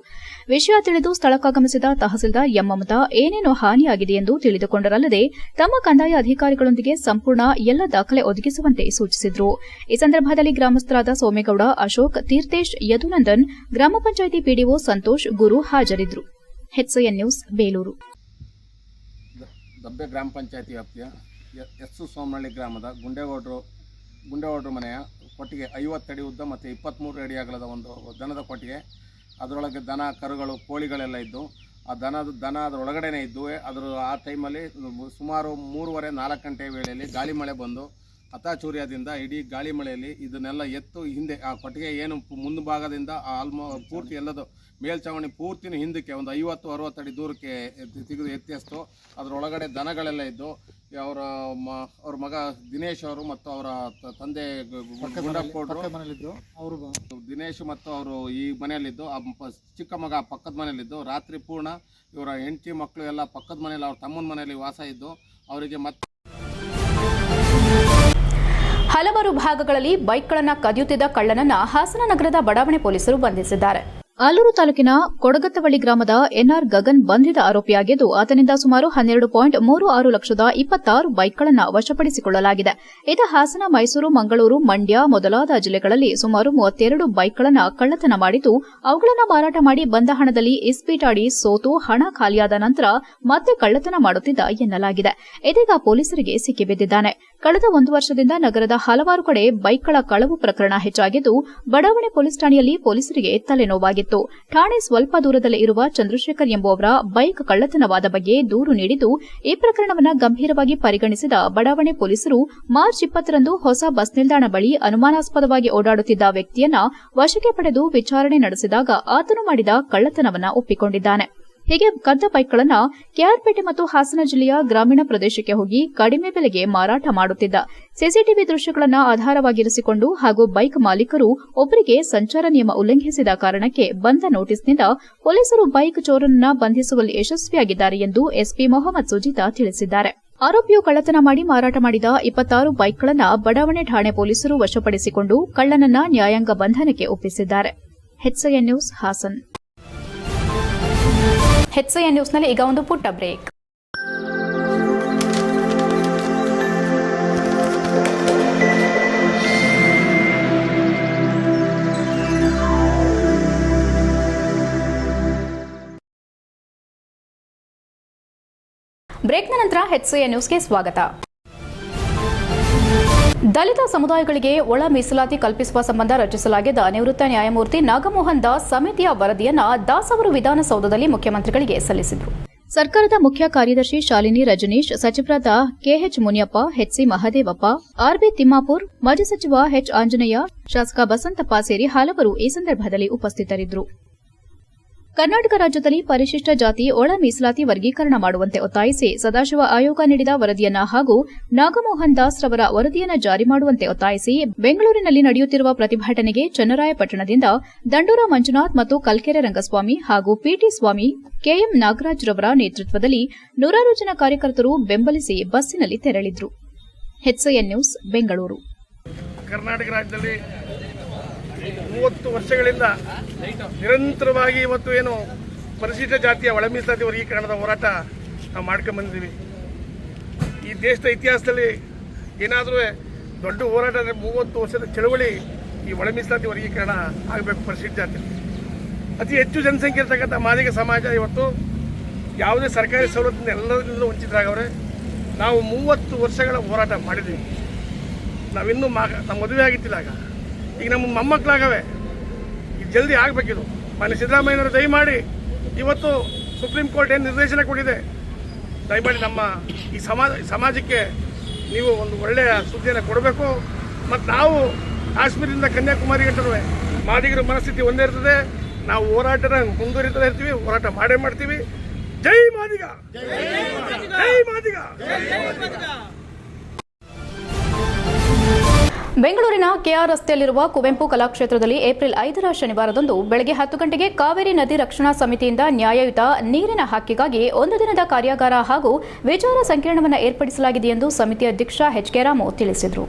ವಿಷಯ ತಿಳಿದು ಸ್ಥಳಕ್ಕಾಗಮಿಸಿದ ತಹಸೀಲ್ದಾರ್ ಯಮ್ಮಮತಾ ಮಮತಾ, ಏನೇನು ಹಾನಿಯಾಗಿದೆ ಎಂದು ತಿಳಿದುಕೊಂಡರಲ್ಲದೆ, ತಮ್ಮ ಕಂದಾಯ ಅಧಿಕಾರಿಗಳೊಂದಿಗೆ ಸಂಪೂರ್ಣ ಎಲ್ಲ ದಾಖಲೆ ಒದಗಿಸುವಂತೆ ಸೂಚಿಸಿದರು. ಈ ಸಂದರ್ಭದಲ್ಲಿ ಗ್ರಾಮಸ್ಥರಾದ ಸೋಮೇಗೌಡ, ಅಶೋಕ್, ತೀರ್ಥೇಶ್, ಯದುನಂದನ್, ಗ್ರಾಮ ಪಂಚಾಯಿತಿ ಪಿಡಿಒ ಸಂತೋಷ್ ಗುರು ಹಾಜರಿದ್ದರು. HIN news, Belur. ದಬ್ಬೆ ಗ್ರಾಮ ಪಂಚಾಯತಿ ವ್ಯಾಪ್ತಿಯ ಎಸ್ ಸೋಮನಹಳ್ಳಿ ಗ್ರಾಮದ ಗುಂಡೇಗೌಡರು ಗುಂಡೇಗೌಡರು ಮನೆಯ ಕೊಟ್ಟಿಗೆ ಐವತ್ತಡಿ ಉದ್ದ ಮತ್ತು ಇಪ್ಪತ್ತ್ಮೂರು ಅಡಿ ಅಗಲದ ಒಂದು ದನದ ಕೊಟ್ಟಿಗೆ. ಅದರೊಳಗೆ ದನ, ಕರುಗಳು, ಕೋಳಿಗಳೆಲ್ಲ ಇದ್ದು, ಆ ದನದ, ದನ ಅದರೊಳಗಡೆನೇ ಇದ್ದು ಅದರ ಆ ಟೈಮಲ್ಲಿ ಸುಮಾರು ಮೂರುವರೆ ನಾಲ್ಕು ಗಂಟೆ ವೇಳೆಯಲ್ಲಿ ಗಾಳಿ ಮಳೆ ಬಂದು ಹತಾಚೂರ್ಯದಿಂದ ಇಡೀ ಗಾಳಿ ಮಳೆಯಲ್ಲಿ ಇದನ್ನೆಲ್ಲ ಎತ್ತು ಹಿಂದೆ ಆ ಕೊಟ್ಟಿಗೆ ಏನು ಮುಂದೆ ಭಾಗದಿಂದ ಆಲ್ಮೋ ಪೂರ್ತಿ ಎಲ್ಲದು ಮೇಲ್ಚಾವಣಿ ಪೂರ್ತಿನೂ ಹಿಂದಕ್ಕೆ ಒಂದು ಐವತ್ತು ಅರವತ್ತು ಅಡಿ ದೂರಕ್ಕೆ ಎತ್ತಿ- ತೆಗೆದು ಎತ್ತಿಸ್ತು ಅದರೊಳಗಡೆ ದನಗಳೆಲ್ಲ ಇದ್ದು ಅವರ ಮ- ಅವ್ರ ಮಗ ದಿನೇಶ್ ಅವರು ಮತ್ತು ಅವರ ತಂದೆ ಮನೆಯಲ್ಲಿದ್ದು ಅವರು ದಿನೇಶ್ ಮತ್ತು ಅವರು ಈ ಮನೆಯಲ್ಲಿದ್ದು ಆ ಚಿಕ್ಕ ಮಗ ಪಕ್ಕದ ಮನೆಯಲ್ಲಿದ್ದು ರಾತ್ರಿ ಪೂರ್ಣ ಇವರ ಹೆಂಡತಿ ಮಕ್ಕಳು ಎಲ್ಲ ಪಕ್ಕದ ಮನೆಯಲ್ಲಿ ಅವ್ರ ತಮ್ಮನ ಮನೆಯಲ್ಲಿ ವಾಸ ಇದ್ದು ಅವರಿಗೆ ಮತ್ತೆ ಹಲವಾರು ಭಾಗಗಳಲ್ಲಿ ಬೈಕ್ಗಳನ್ನು ಕದಿಯುತ್ತಿದ್ದ ಕಳ್ಳನನ್ನ ಹಾಸನ ನಗರದ ಬಡಾವಣೆ ಪೊಲೀಸರು ಬಂಧಿಸಿದ್ದಾರೆ. ಆಲೂರು ತಾಲೂಕಿನ ಕೊಡಗತ್ತವಳ್ಳಿ ಗ್ರಾಮದ ಎನ್ಆರ್ ಗಗನ್ ಬಂಧಿತ ಆರೋಪಿಯಾಗಿದ್ದು, ಆತನಿಂದ ಸುಮಾರು ಹನ್ನೆರಡು ಪಾಯಿಂಟ್ ಮೂರು ಆರು ಲಕ್ಷದ ಇಪ್ಪತ್ತಾರು ಬೈಕ್ಗಳನ್ನು ವಶಪಡಿಸಿಕೊಳ್ಳಲಾಗಿದೆ. ಇದು ಹಾಸನ, ಮೈಸೂರು, ಮಂಗಳೂರು, ಮಂಡ್ಯ ಮೊದಲಾದ ಜಿಲ್ಲೆಗಳಲ್ಲಿ ಸುಮಾರು ಮೂವತ್ತೆರಡು ಬೈಕ್ಗಳನ್ನು ಕಳ್ಳತನ ಮಾಡಿದ್ದು, ಅವುಗಳನ್ನು ಮಾರಾಟ ಮಾಡಿ ಬಂದ ಹಣದಲ್ಲಿ ಇಸ್ಪೀಟಾಡಿ ಸೋತು, ಹಣ ಖಾಲಿಯಾದ ನಂತರ ಮತ್ತೆ ಕಳ್ಳತನ ಮಾಡುತ್ತಿದ್ದ ಎನ್ನಲಾಗಿದೆ. ಇದೀಗ ಪೊಲೀಸರಿಗೆ ಸಿಕ್ಕಿಬಿದ್ದಿದ್ದಾನೆ. ಕಳೆದ ಒಂದು ವರ್ಷದಿಂದ ನಗರದ ಹಲವಾರು ಕಡೆ ಬೈಕ್ಗಳ ಕಳವು ಪ್ರಕರಣ ಹೆಚ್ಚಾಗಿದ್ದು, ಬಡಾವಣೆ ಪೊಲೀಸ್ ಠಾಣೆಯಲ್ಲಿ ಪೊಲೀಸರಿಗೆ ತಲೆನೋವಾಗಿತ್ತು. ಠಾಣೆ ಸ್ವಲ್ಪ ದೂರದಲ್ಲೇ ಇರುವ ಚಂದ್ರಶೇಖರ್ ಎಂಬುವವರ ಬೈಕ್ ಕಳ್ಳತನವಾದ ಬಗ್ಗೆ ದೂರು ನೀಡಿದ್ದು, ಈ ಪ್ರಕರಣವನ್ನು ಗಂಭೀರವಾಗಿ ಪರಿಗಣಿಸಿದ ಬಡಾವಣೆ ಪೊಲೀಸರು ಮಾರ್ಚ್ ಇಪ್ಪತ್ತರಂದು ಹೊಸ ಬಸ್ ನಿಲ್ದಾಣ ಬಳಿ ಅನುಮಾನಾಸ್ಪದವಾಗಿ ಓಡಾಡುತ್ತಿದ್ದ ವ್ಯಕ್ತಿಯನ್ನ ವಶಕ್ಕೆ ಪಡೆದು ವಿಚಾರಣೆ ನಡೆಸಿದಾಗ ಆತನು ಮಾಡಿದ ಕಳ್ಳತನವನ್ನು ಒಪ್ಪಿಕೊಂಡಿದ್ದಾನೆ. ಹೀಗೆ ಕದ್ದ ಬೈಕ್ಗಳನ್ನು ಕೆಆರ್ಪೇಟೆ ಮತ್ತು ಹಾಸನ ಜಿಲ್ಲೆಯ ಗ್ರಾಮೀಣ ಪ್ರದೇಶಕ್ಕೆ ಹೋಗಿ ಕಡಿಮೆ ಬೆಲೆಗೆ ಮಾರಾಟ ಮಾಡುತ್ತಿದ್ದ. ಸಿಸಿಟಿವಿ ದೃಶ್ಯಗಳನ್ನು ಆಧಾರವಾಗಿರಿಸಿಕೊಂಡು ಹಾಗೂ ಬೈಕ್ ಮಾಲೀಕರು ಒಬ್ಬರಿಗೆ ಸಂಚಾರ ನಿಯಮ ಉಲ್ಲಂಘಿಸಿದ ಕಾರಣಕ್ಕೆ ಬಂದ ನೋಟಿಸ್ನಿಂದ ಪೊಲೀಸರು ಬೈಕ್ ಚೋರನನ್ನ ಬಂಧಿಸುವಲ್ಲಿ ಯಶಸ್ವಿಯಾಗಿದ್ದಾರೆ ಎಂದು ಎಸ್ಪಿ ಮೊಹಮ್ಮದ್ ಸುಜಿತಾ ತಿಳಿಸಿದ್ದಾರೆ. ಆರೋಪಿಯು ಕಳ್ಳತನ ಮಾಡಿ ಮಾರಾಟ ಮಾಡಿದ ಇಪ್ಪತ್ತಾರು ಬೈಕ್ಗಳನ್ನು ಬಡಾವಣೆ ಠಾಣೆ ಪೊಲೀಸರು ವಶಪಡಿಸಿಕೊಂಡು ಕಳ್ಳನನ್ನ ನ್ಯಾಯಾಂಗ ಬಂಧನಕ್ಕೆ ಒಪ್ಪಿಸಿದ್ದಾರೆ. ನ್ಯೂಸ್ ಹಾಸನ್. ಹೆಚ್ಐಎನ್ ನ್ಯೂಸ್ನಲ್ಲಿ ಈಗ ಒಂದು ಪುಟ್ಟ ಬ್ರೇಕ್. ಬ್ರೇಕ್ನ ನಂತರ ಹೆಚ್ಐಎನ್ ನ್ಯೂಸ್ಗೆ ಸ್ವಾಗತ. ದಲಿತ ಸಮುದಾಯಗಳಿಗೆ ಒಳ ಮೀಸಲಾತಿ ಕಲ್ಪಿಸುವ ಸಂಬಂಧ ರಚಿಸಲಾಗಿದ್ದ ನಿವೃತ್ತ ನ್ಯಾಯಮೂರ್ತಿ ನಾಗಮೋಹನ್ ದಾಸ್ ಸಮಿತಿಯ ವರದಿಯನ್ನ ದಾಸ್ ಅವರು ವಿಧಾನಸೌಧದಲ್ಲಿ ಮುಖ್ಯಮಂತ್ರಿಗಳಿಗೆ ಸಲ್ಲಿಸಿದರು. ಸರ್ಕಾರದ ಮುಖ್ಯ ಕಾರ್ಯದರ್ಶಿ ಶಾಲಿನಿ ರಜನೀಶ್, ಸಚಿವರಾದ KH Muniyappa, HC Mahadevappa RB Timmapur, ಮಾಜಿ ಸಚಿವ ಎಚ್ ಆಂಜನೇಯ, ಶಾಸಕ ಬಸಂತಪ್ಪ ಸೇರಿ ಹಲವರು ಈ ಸಂದರ್ಭದಲ್ಲಿ ಉಪಸ್ಥಿತರಿದ್ದರು ಕರ್ನಾಟಕ ರಾಜ್ಯದಲ್ಲಿ ಪರಿಶಿಷ್ಟ ಜಾತಿ ಒಳ ಮೀಸಲಾತಿ ವರ್ಗೀಕರಣ ಮಾಡುವಂತೆ ಒತ್ತಾಯಿಸಿ ಸದಾಶಿವ ಆಯೋಗ ನೀಡಿದ ವರದಿಯನ್ನ ಹಾಗೂ ನಾಗಮೋಹನ್ ದಾಸ್ ರವರ ವರದಿಯನ್ನ ಜಾರಿ ಮಾಡುವಂತೆ ಒತ್ತಾಯಿಸಿ ಬೆಂಗಳೂರಿನಲ್ಲಿ ನಡೆಯುತ್ತಿರುವ ಪ್ರತಿಭಟನೆಗೆ ಚನ್ನರಾಯಪಟ್ಟಣದಿಂದ ದಂಡೂರ ಮಂಜುನಾಥ್ ಮತ್ತು ಕಲ್ಕೆರೆ ರಂಗಸ್ವಾಮಿ ಹಾಗೂ ಪಿಟಿ ಸ್ವಾಮಿ ಕೆಎಂ ನಾಗರಾಜ್ ರವರ ನೇತೃತ್ವದಲ್ಲಿ ನೂರಾರು ಜನ ಕಾರ್ಯಕರ್ತರು ಬೆಂಬಲಿಸಿ ಬಸ್ಸಿನಲ್ಲಿ ತೆರಳಿದ್ರು ಹೆಚ್ಐಎನ್ ನ್ಯೂಸ್ ಬೆಂಗಳೂರು ಕರ್ನಾಟಕ ರಾಜ್ಯದಲ್ಲಿ ಮೂವತ್ತು ವರ್ಷಗಳಿಂದ ನಿರಂತರವಾಗಿ ಇವತ್ತು ಏನು ಪರಿಶಿಷ್ಟ ಜಾತಿಯ ಒಳ ಮೀಸಲಾತಿ ವರ್ಗೀಕರಣದ ಹೋರಾಟ ನಾವು ಮಾಡ್ಕೊಂಡು ಬಂದಿದ್ದೀವಿ. ಈ ದೇಶದ ಇತಿಹಾಸದಲ್ಲಿ ಏನಾದರೂ ದೊಡ್ಡ ಹೋರಾಟ ಅಂದರೆ ಮೂವತ್ತು ವರ್ಷದ ಚಳುವಳಿ ಈ ಒಳ ಮೀಸಲಾತಿ ವರ್ಗೀಕರಣ ಆಗಬೇಕು ಪರಿಶಿಷ್ಟ ಜಾತಿ. ಅತಿ ಹೆಚ್ಚು ಜನಸಂಖ್ಯೆ ಇರ್ತಕ್ಕಂಥ ಮಾದಿಗ ಸಮಾಜ ಇವತ್ತು ಯಾವುದೇ ಸರ್ಕಾರಿ ಸವಲತ್ತಿನ ಎಲ್ಲದರಿಂದ ವಂಚಿತರಾಗವ್ರೆ. ನಾವು ಮೂವತ್ತು ವರ್ಷಗಳ ಹೋರಾಟ ಮಾಡಿದ್ದೀವಿ. ನಾವಿನ್ನೂ ಮಾ ನಮ್ಮ ಮದುವೆ ಆಗಿತ್ತಿಲ್ಲ ಆಗ. ಈಗ ನಮ್ಮ ಮೊಮ್ಮಕ್ಕಳಾಗವೆ. ಇದು ಜಲ್ದಿ ಆಗಬೇಕಿದು. ಮಾನ್ಯ ಸಿದ್ದರಾಮಯ್ಯನವರು ದಯಮಾಡಿ ಇವತ್ತು ಸುಪ್ರೀಂ ಕೋರ್ಟ್ ಏನು ನಿರ್ದೇಶನ ಕೊಟ್ಟಿದೆ ದಯಮಾಡಿ ನಮ್ಮ ಈ ಸಮಾಜ ಸಮಾಜಕ್ಕೆ ನೀವು ಒಂದು ಒಳ್ಳೆಯ ಸುದ್ದಿಯನ್ನು ಕೊಡಬೇಕು. ಮತ್ತು ನಾವು ಕಾಶ್ಮೀರದಿಂದ ಕನ್ಯಾಕುಮಾರಿ ಗಂಟಲು ಮಾದಿಗರ ಮನಸ್ಥಿತಿ ಒಂದೇ ಇರ್ತದೆ. ನಾವು ಹೋರಾಟನ ಮುಂದುವರಿತಾ ಇರ್ತೀವಿ ಹೋರಾಟ ಮಾಡೇ ಮಾಡ್ತೀವಿ. ಜೈ ಮಾದಿಗ! ಜೈ ಮಾದಿಗ! ಬೆಂಗಳೂರಿನ ಕೆಆರ್ ರಸ್ತೆಯಲ್ಲಿರುವ ಕುವೆಂಪು ಕಲಾಕ್ಷೇತ್ರದಲ್ಲಿ ಏಪ್ರಿಲ್ ಐದರ ಶನಿವಾರದಂದು ಬೆಳಗ್ಗೆ ಹತ್ತು ಗಂಟೆಗೆ ಕಾವೇರಿ ನದಿ ರಕ್ಷಣಾ ಸಮಿತಿಯಿಂದ ನ್ಯಾಯಯುತ ನೀರಿನ ಹಕ್ಕಿಗಾಗಿ ಒಂದು ದಿನದ ಕಾರ್ಯಾಗಾರ ಹಾಗೂ ವಿಚಾರ ಸಂಕಿರಣವನ್ನು ಏರ್ಪಡಿಸಲಾಗಿದೆ ಎಂದು ಸಮಿತಿ ಅಧ್ಯಕ್ಷ ಎಚ್ ಕೆ ರಾಮು ತಿಳಿಸಿದರು.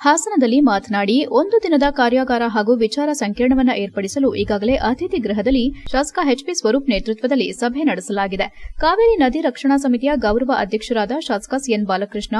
ಹಾಸನದಲ್ಲಿ ಮಾತನಾಡಿ, ಒಂದು ದಿನದ ಕಾರ್ಯಾಗಾರ ಹಾಗೂ ವಿಚಾರ ಸಂಕಿರಣವನ್ನು ಏರ್ಪಡಿಸಲು ಈಗಾಗಲೇ ಅತಿಥಿ ಗೃಹದಲ್ಲಿ ಶಾಸಕ ಎಚ್ಪಿ ಸ್ವರೂಪ್ ನೇತೃತ್ವದಲ್ಲಿ ಸಭೆ ನಡೆಸಲಾಗಿದೆ. ಕಾವೇರಿ ನದಿ ರಕ್ಷಣಾ ಸಮಿತಿಯ ಗೌರವ ಅಧ್ಯಕ್ಷರಾದ ಶಾಸಕ ಸಿಎನ್ ಬಾಲಕೃಷ್ಣ,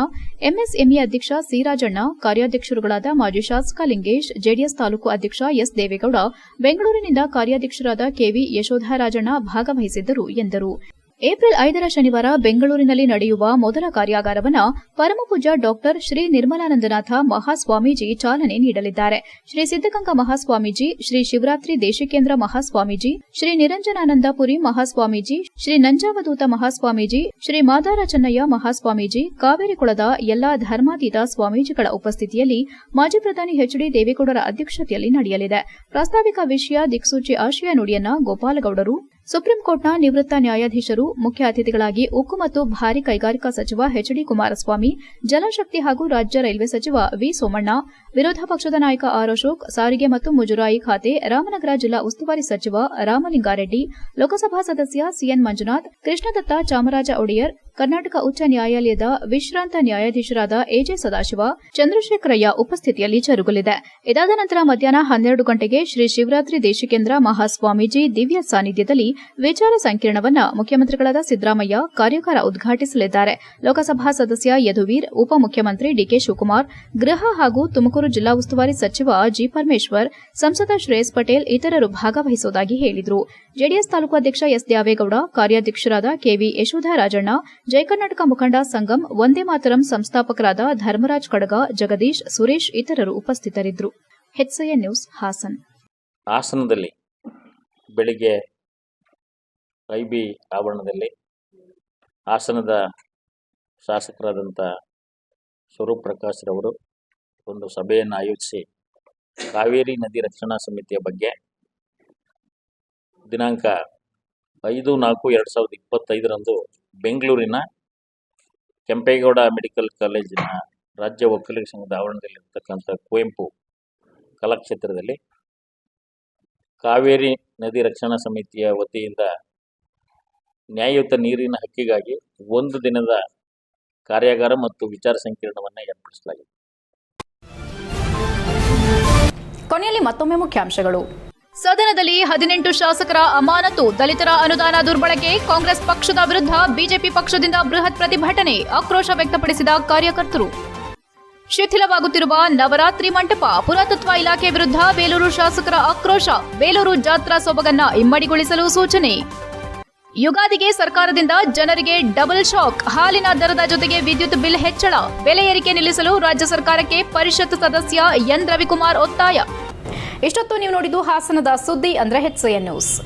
ಎಂಎಸ್ಎಂಇ ಅಧ್ಯಕ್ಷ ಸಿ ರಾಜಣ್ಣ ಕಾರ್ಯಾಧ್ಯಕ್ಷರುಗಳಾದ ಮಾಜಿ ಶಾಸಕ ಲಿಂಗೇಶ್, ಜೆಡಿಎಸ್ ತಾಲೂಕು ಅಧ್ಯಕ್ಷ ಎಸ್ ದೇವೇಗೌಡ, ಬೆಂಗಳೂರಿನಿಂದ ಕಾರ್ಯಾಧ್ಯಕ್ಷರಾದ ಕೆವಿ ಯಶೋಧರಾಜಣ್ಣ ಭಾಗವಹಿಸಿದ್ದರು ಎಂದರು. ಏಪ್ರಿಲ್ ಐದರ ಶನಿವಾರ ಬೆಂಗಳೂರಿನಲ್ಲಿ ನಡೆಯುವ ಮೊದಲ ಕಾರ್ಯಾಗಾರವನ್ನು ಪರಮಪೂಜ ಡಾಕ್ಟರ್ ಶ್ರೀ ನಿರ್ಮಲಾನಂದನಾಥ ಮಹಾಸ್ವಾಮೀಜಿ ಚಾಲನೆ ನೀಡಲಿದ್ದಾರೆ. ಶ್ರೀ ಸಿದ್ದಗಂಗಾ ಮಹಾಸ್ವಾಮೀಜಿ, ಶ್ರೀ ಶಿವರಾತ್ರಿ ದೇಶಿಕೇಂದ್ರ ಮಹಾಸ್ವಾಮೀಜಿ, ಶ್ರೀ ನಿರಂಜನಾನಂದಪುರಿ ಮಹಾಸ್ವಾಮೀಜಿ, ಶ್ರೀ ನಂಜಾವಧೂತ ಮಹಾಸ್ವಾಮೀಜಿ, ಶ್ರೀ ಮಾದಾರ ಚೆನ್ನಯ್ಯ ಮಹಾಸ್ವಾಮೀಜಿ ಕಾವೇರಿ ಕುಳದ ಎಲ್ಲಾ ಧರ್ಮಾತೀತ ಸ್ವಾಮೀಜಿಗಳ ಉಪಸ್ಥಿತಿಯಲ್ಲಿ ಮಾಜಿ ಪ್ರಧಾನಿ ಎಚ್ಡಿ ದೇವೇಗೌಡರ ಅಧ್ಯಕ್ಷತೆಯಲ್ಲಿ ನಡೆಯಲಿದೆ. ಪ್ರಾಸ್ತಾವಿಕ ವಿಷಯ ದಿಕ್ಸೂಚಿ ಆಶಯ ನುಡಿಯನ್ನ ಗೋಪಾಲಗೌಡರು ಸುಪ್ರೀಂ ಕೋರ್ಟ್ನ ನಿವೃತ್ತ ನ್ಯಾಯಾಧೀಶರು, ಮುಖ್ಯ ಅತಿಥಿಗಳಾಗಿ ಉಕ್ಕು ಮತ್ತು ಭಾರಿ ಕೈಗಾರಿಕಾ ಸಚಿವ ಎಚ್ ಡಿ ಕುಮಾರಸ್ವಾಮಿ ಜಲಶಕ್ತಿ ಹಾಗೂ ರಾಜ್ಯ ರೈಲ್ವೆ ಸಚಿವ ವಿ ಸೋಮಣ್ಣ, ವಿರೋಧ ಪಕ್ಷದ ನಾಯಕ ಆರ್ ಅಶೋಕ್, ಸಾರಿಗೆ ಮತ್ತು ಮುಜರಾಯಿ ಖಾತೆ, ರಾಮನಗರ ಜಿಲ್ಲಾ ಉಸ್ತುವಾರಿ ಸಚಿವ ರಾಮಲಿಂಗಾರೆಡ್ಡಿ, ಲೋಕಸಭಾ ಸದಸ್ಯ ಸಿಎನ್ ಮಂಜುನಾಥ್, ಕೃಷ್ಣದತ್ತ ಚಾಮರಾಜ ಒಡೆಯರ್, ಕರ್ನಾಟಕ ಉಚ್ಚ ನ್ಯಾಯಾಲಯದ ವಿಶ್ರಾಂತ ನ್ಯಾಯಾಧೀಶರಾದ ಎಜೆ ಸದಾಶಿವ, ಚಂದ್ರಶೇಖರಯ್ಯ ಉಪಸ್ಥಿತಿಯಲ್ಲಿ ಜರುಗಲಿದೆ ಇದಾದ ನಂತರ ಮಧ್ಯಾಹ್ನ ಹನ್ನೆರಡು ಗಂಟೆಗೆ ಶ್ರೀ ಶಿವರಾತ್ರಿ ದೇಶಿಕೇಂದ್ರ ಮಹಾಸ್ವಾಮೀಜಿ ದಿವ್ಯ ಸಾನ್ನಿಧ್ಯದಲ್ಲಿ ವಿಚಾರ ಸಂಕಿರಣವನ್ನ ಮುಖ್ಯಮಂತ್ರಿಗಳಾದ ಸಿದ್ದರಾಮಯ್ಯ ಕಾರ್ಯಕಾರ ಉದ್ಘಾಟಿಸಲಿದ್ದಾರೆ. ಲೋಕಸಭಾ ಸದಸ್ಯ ಯದುವೀರ್, ಉಪಮುಖ್ಯಮಂತ್ರಿ ಡಿಕೆ ಶಿವಕುಮಾರ್, ಗೃಹ ಹಾಗೂ ತುಮಕೂರು ಜಿಲ್ಲಾ ಉಸ್ತುವಾರಿ ಸಚಿವ ಜಿ ಪರಮೇಶ್ವರ್, ಸಂಸದ ಶ್ರೇಯಸ್ ಪಟೇಲ್ ಇತರರು ಭಾಗವಹಿಸುವುದಾಗಿ ಹೇಳಿದರು. ಜೆಡಿಎಸ್ ತಾಲೂಕು ಅಧ್ಯಕ್ಷ ಎಸ್ ದ್ಯಾವೇಗೌಡ, ಕಾರ್ಯಾಧ್ಯಕ್ಷರಾದ ಕೆವಿ ಯಶೋಧರಾಜಣ್ಣ ರಾಜಣ್ಣ ಕರ್ನಾಟಕ ಮುಖಂಡ ಸಂಗಮ್, ವಂದೇ ಮಾತರಂ ಸಂಸ್ಥಾಪಕರಾದ ಧರ್ಮರಾಜ್ ಕಡಗ, ಜಗದೀಶ್, ಸುರೇಶ್ ಇತರರು ಉಪಸ್ಥಿತರಿದ್ದರು. ನ್ಯೂಸ್ ಹಾಸನ್. ಹಾಸನದಲ್ಲಿ ಬೆಳಿಗ್ಗೆ ಐ ಬಿ ಆವರಣದಲ್ಲಿ ಹಾಸನದ ಶಾಸಕರಾದಂಥ ಸ್ವರೂಪ್ ಪ್ರಕಾಶ್ ರವರು ಒಂದು ಸಭೆಯನ್ನು ಆಯೋಜಿಸಿ ಕಾವೇರಿ ನದಿ ರಕ್ಷಣಾ ಸಮಿತಿಯ ಬಗ್ಗೆ ದಿನಾಂಕ ಐದು ನಾಲ್ಕು ಎರಡು ಸಾವಿರದ ಇಪ್ಪತ್ತೈದರಂದು ಬೆಂಗಳೂರಿನ ಕೆಂಪೇಗೌಡ ಮೆಡಿಕಲ್ ಕಾಲೇಜಿನ ರಾಜ್ಯ ಒಕ್ಕಲಿಗ ಸಂಘದ ಆವರಣದಲ್ಲಿರ್ತಕ್ಕಂಥ ಕುವೆಂಪು ಕಲಾಕ್ಷೇತ್ರದಲ್ಲಿ ಕಾವೇರಿ ನದಿ ರಕ್ಷಣಾ ಸಮಿತಿಯ ವತಿಯಿಂದ ನ್ಯಾಯಯುತ ನೀರಿನ ಹಕ್ಕಿಗಾಗಿ ಒಂದು ದಿನದ ಕಾರ್ಯಾಗಾರ ಮತ್ತು ವಿಚಾರ ಸಂಕಿರಣವನ್ನು ಏರ್ಪಡಿಸಲಾಗಿದೆ. ಕೊನೆಯಲ್ಲಿ ಮತ್ತೊಮ್ಮೆ ಮುಖ್ಯಾಂಶಗಳು. ಸದನದಲ್ಲಿ ಹದಿನೆಂಟು ಶಾಸಕರ ಅಮಾನತು ದಲಿತರ ಅನುದಾನ ದುರ್ಬಳಕೆ ಕಾಂಗ್ರೆಸ್ ಪಕ್ಷದ ವಿರುದ್ಧ ಬಿಜೆಪಿ ಪಕ್ಷದಿಂದ ಬೃಹತ್ ಪ್ರತಿಭಟನೆ ಆಕ್ರೋಶ ವ್ಯಕ್ತಪಡಿಸಿದ ಕಾರ್ಯಕರ್ತರು. ಶಿಥಿಲವಾಗುತ್ತಿರುವ ನವರಾತ್ರಿ ಮಂಟಪ ಪುರಾತತ್ವ ಇಲಾಖೆ ವಿರುದ್ಧ ಬೇಲೂರು ಶಾಸಕರ ಆಕ್ರೋಶ ಬೇಲೂರು ಜಾತ್ರಾ ಸೊಬಗನ್ನ ಇಮ್ಮಡಿಗೊಳಿಸಲು ಸೂಚನೆ. ಯುಗಾದಿಗೆ ಸರ್ಕಾರದಿಂದ ಜನರಿಗೆ ಡಬಲ್ ಶಾಕ್. ಹಾಲಿನ ದರದ ಜೊತೆಗೆ ವಿದ್ಯುತ್ ಬಿಲ್ ಹೆಚ್ಚಳ. ಬೆಲೆ ಏರಿಕೆ ನಿಲ್ಲಿಸಲು ರಾಜ್ಯ ಸರ್ಕಾರಕ್ಕೆ ಪರಿಷತ್ ಸದಸ್ಯ ಎನ್. ರವಿಕುಮಾರ್ ಒತ್ತಾಯ. ಇಷ್ಟೊತ್ತು ನೀವು ನೋಡಿದ್ದು ಹಾಸನದ ಸುದ್ದಿ ಅಂದ್ರೆ ಹೆಚ್ಎನ್ ನ್ಯೂಸ್.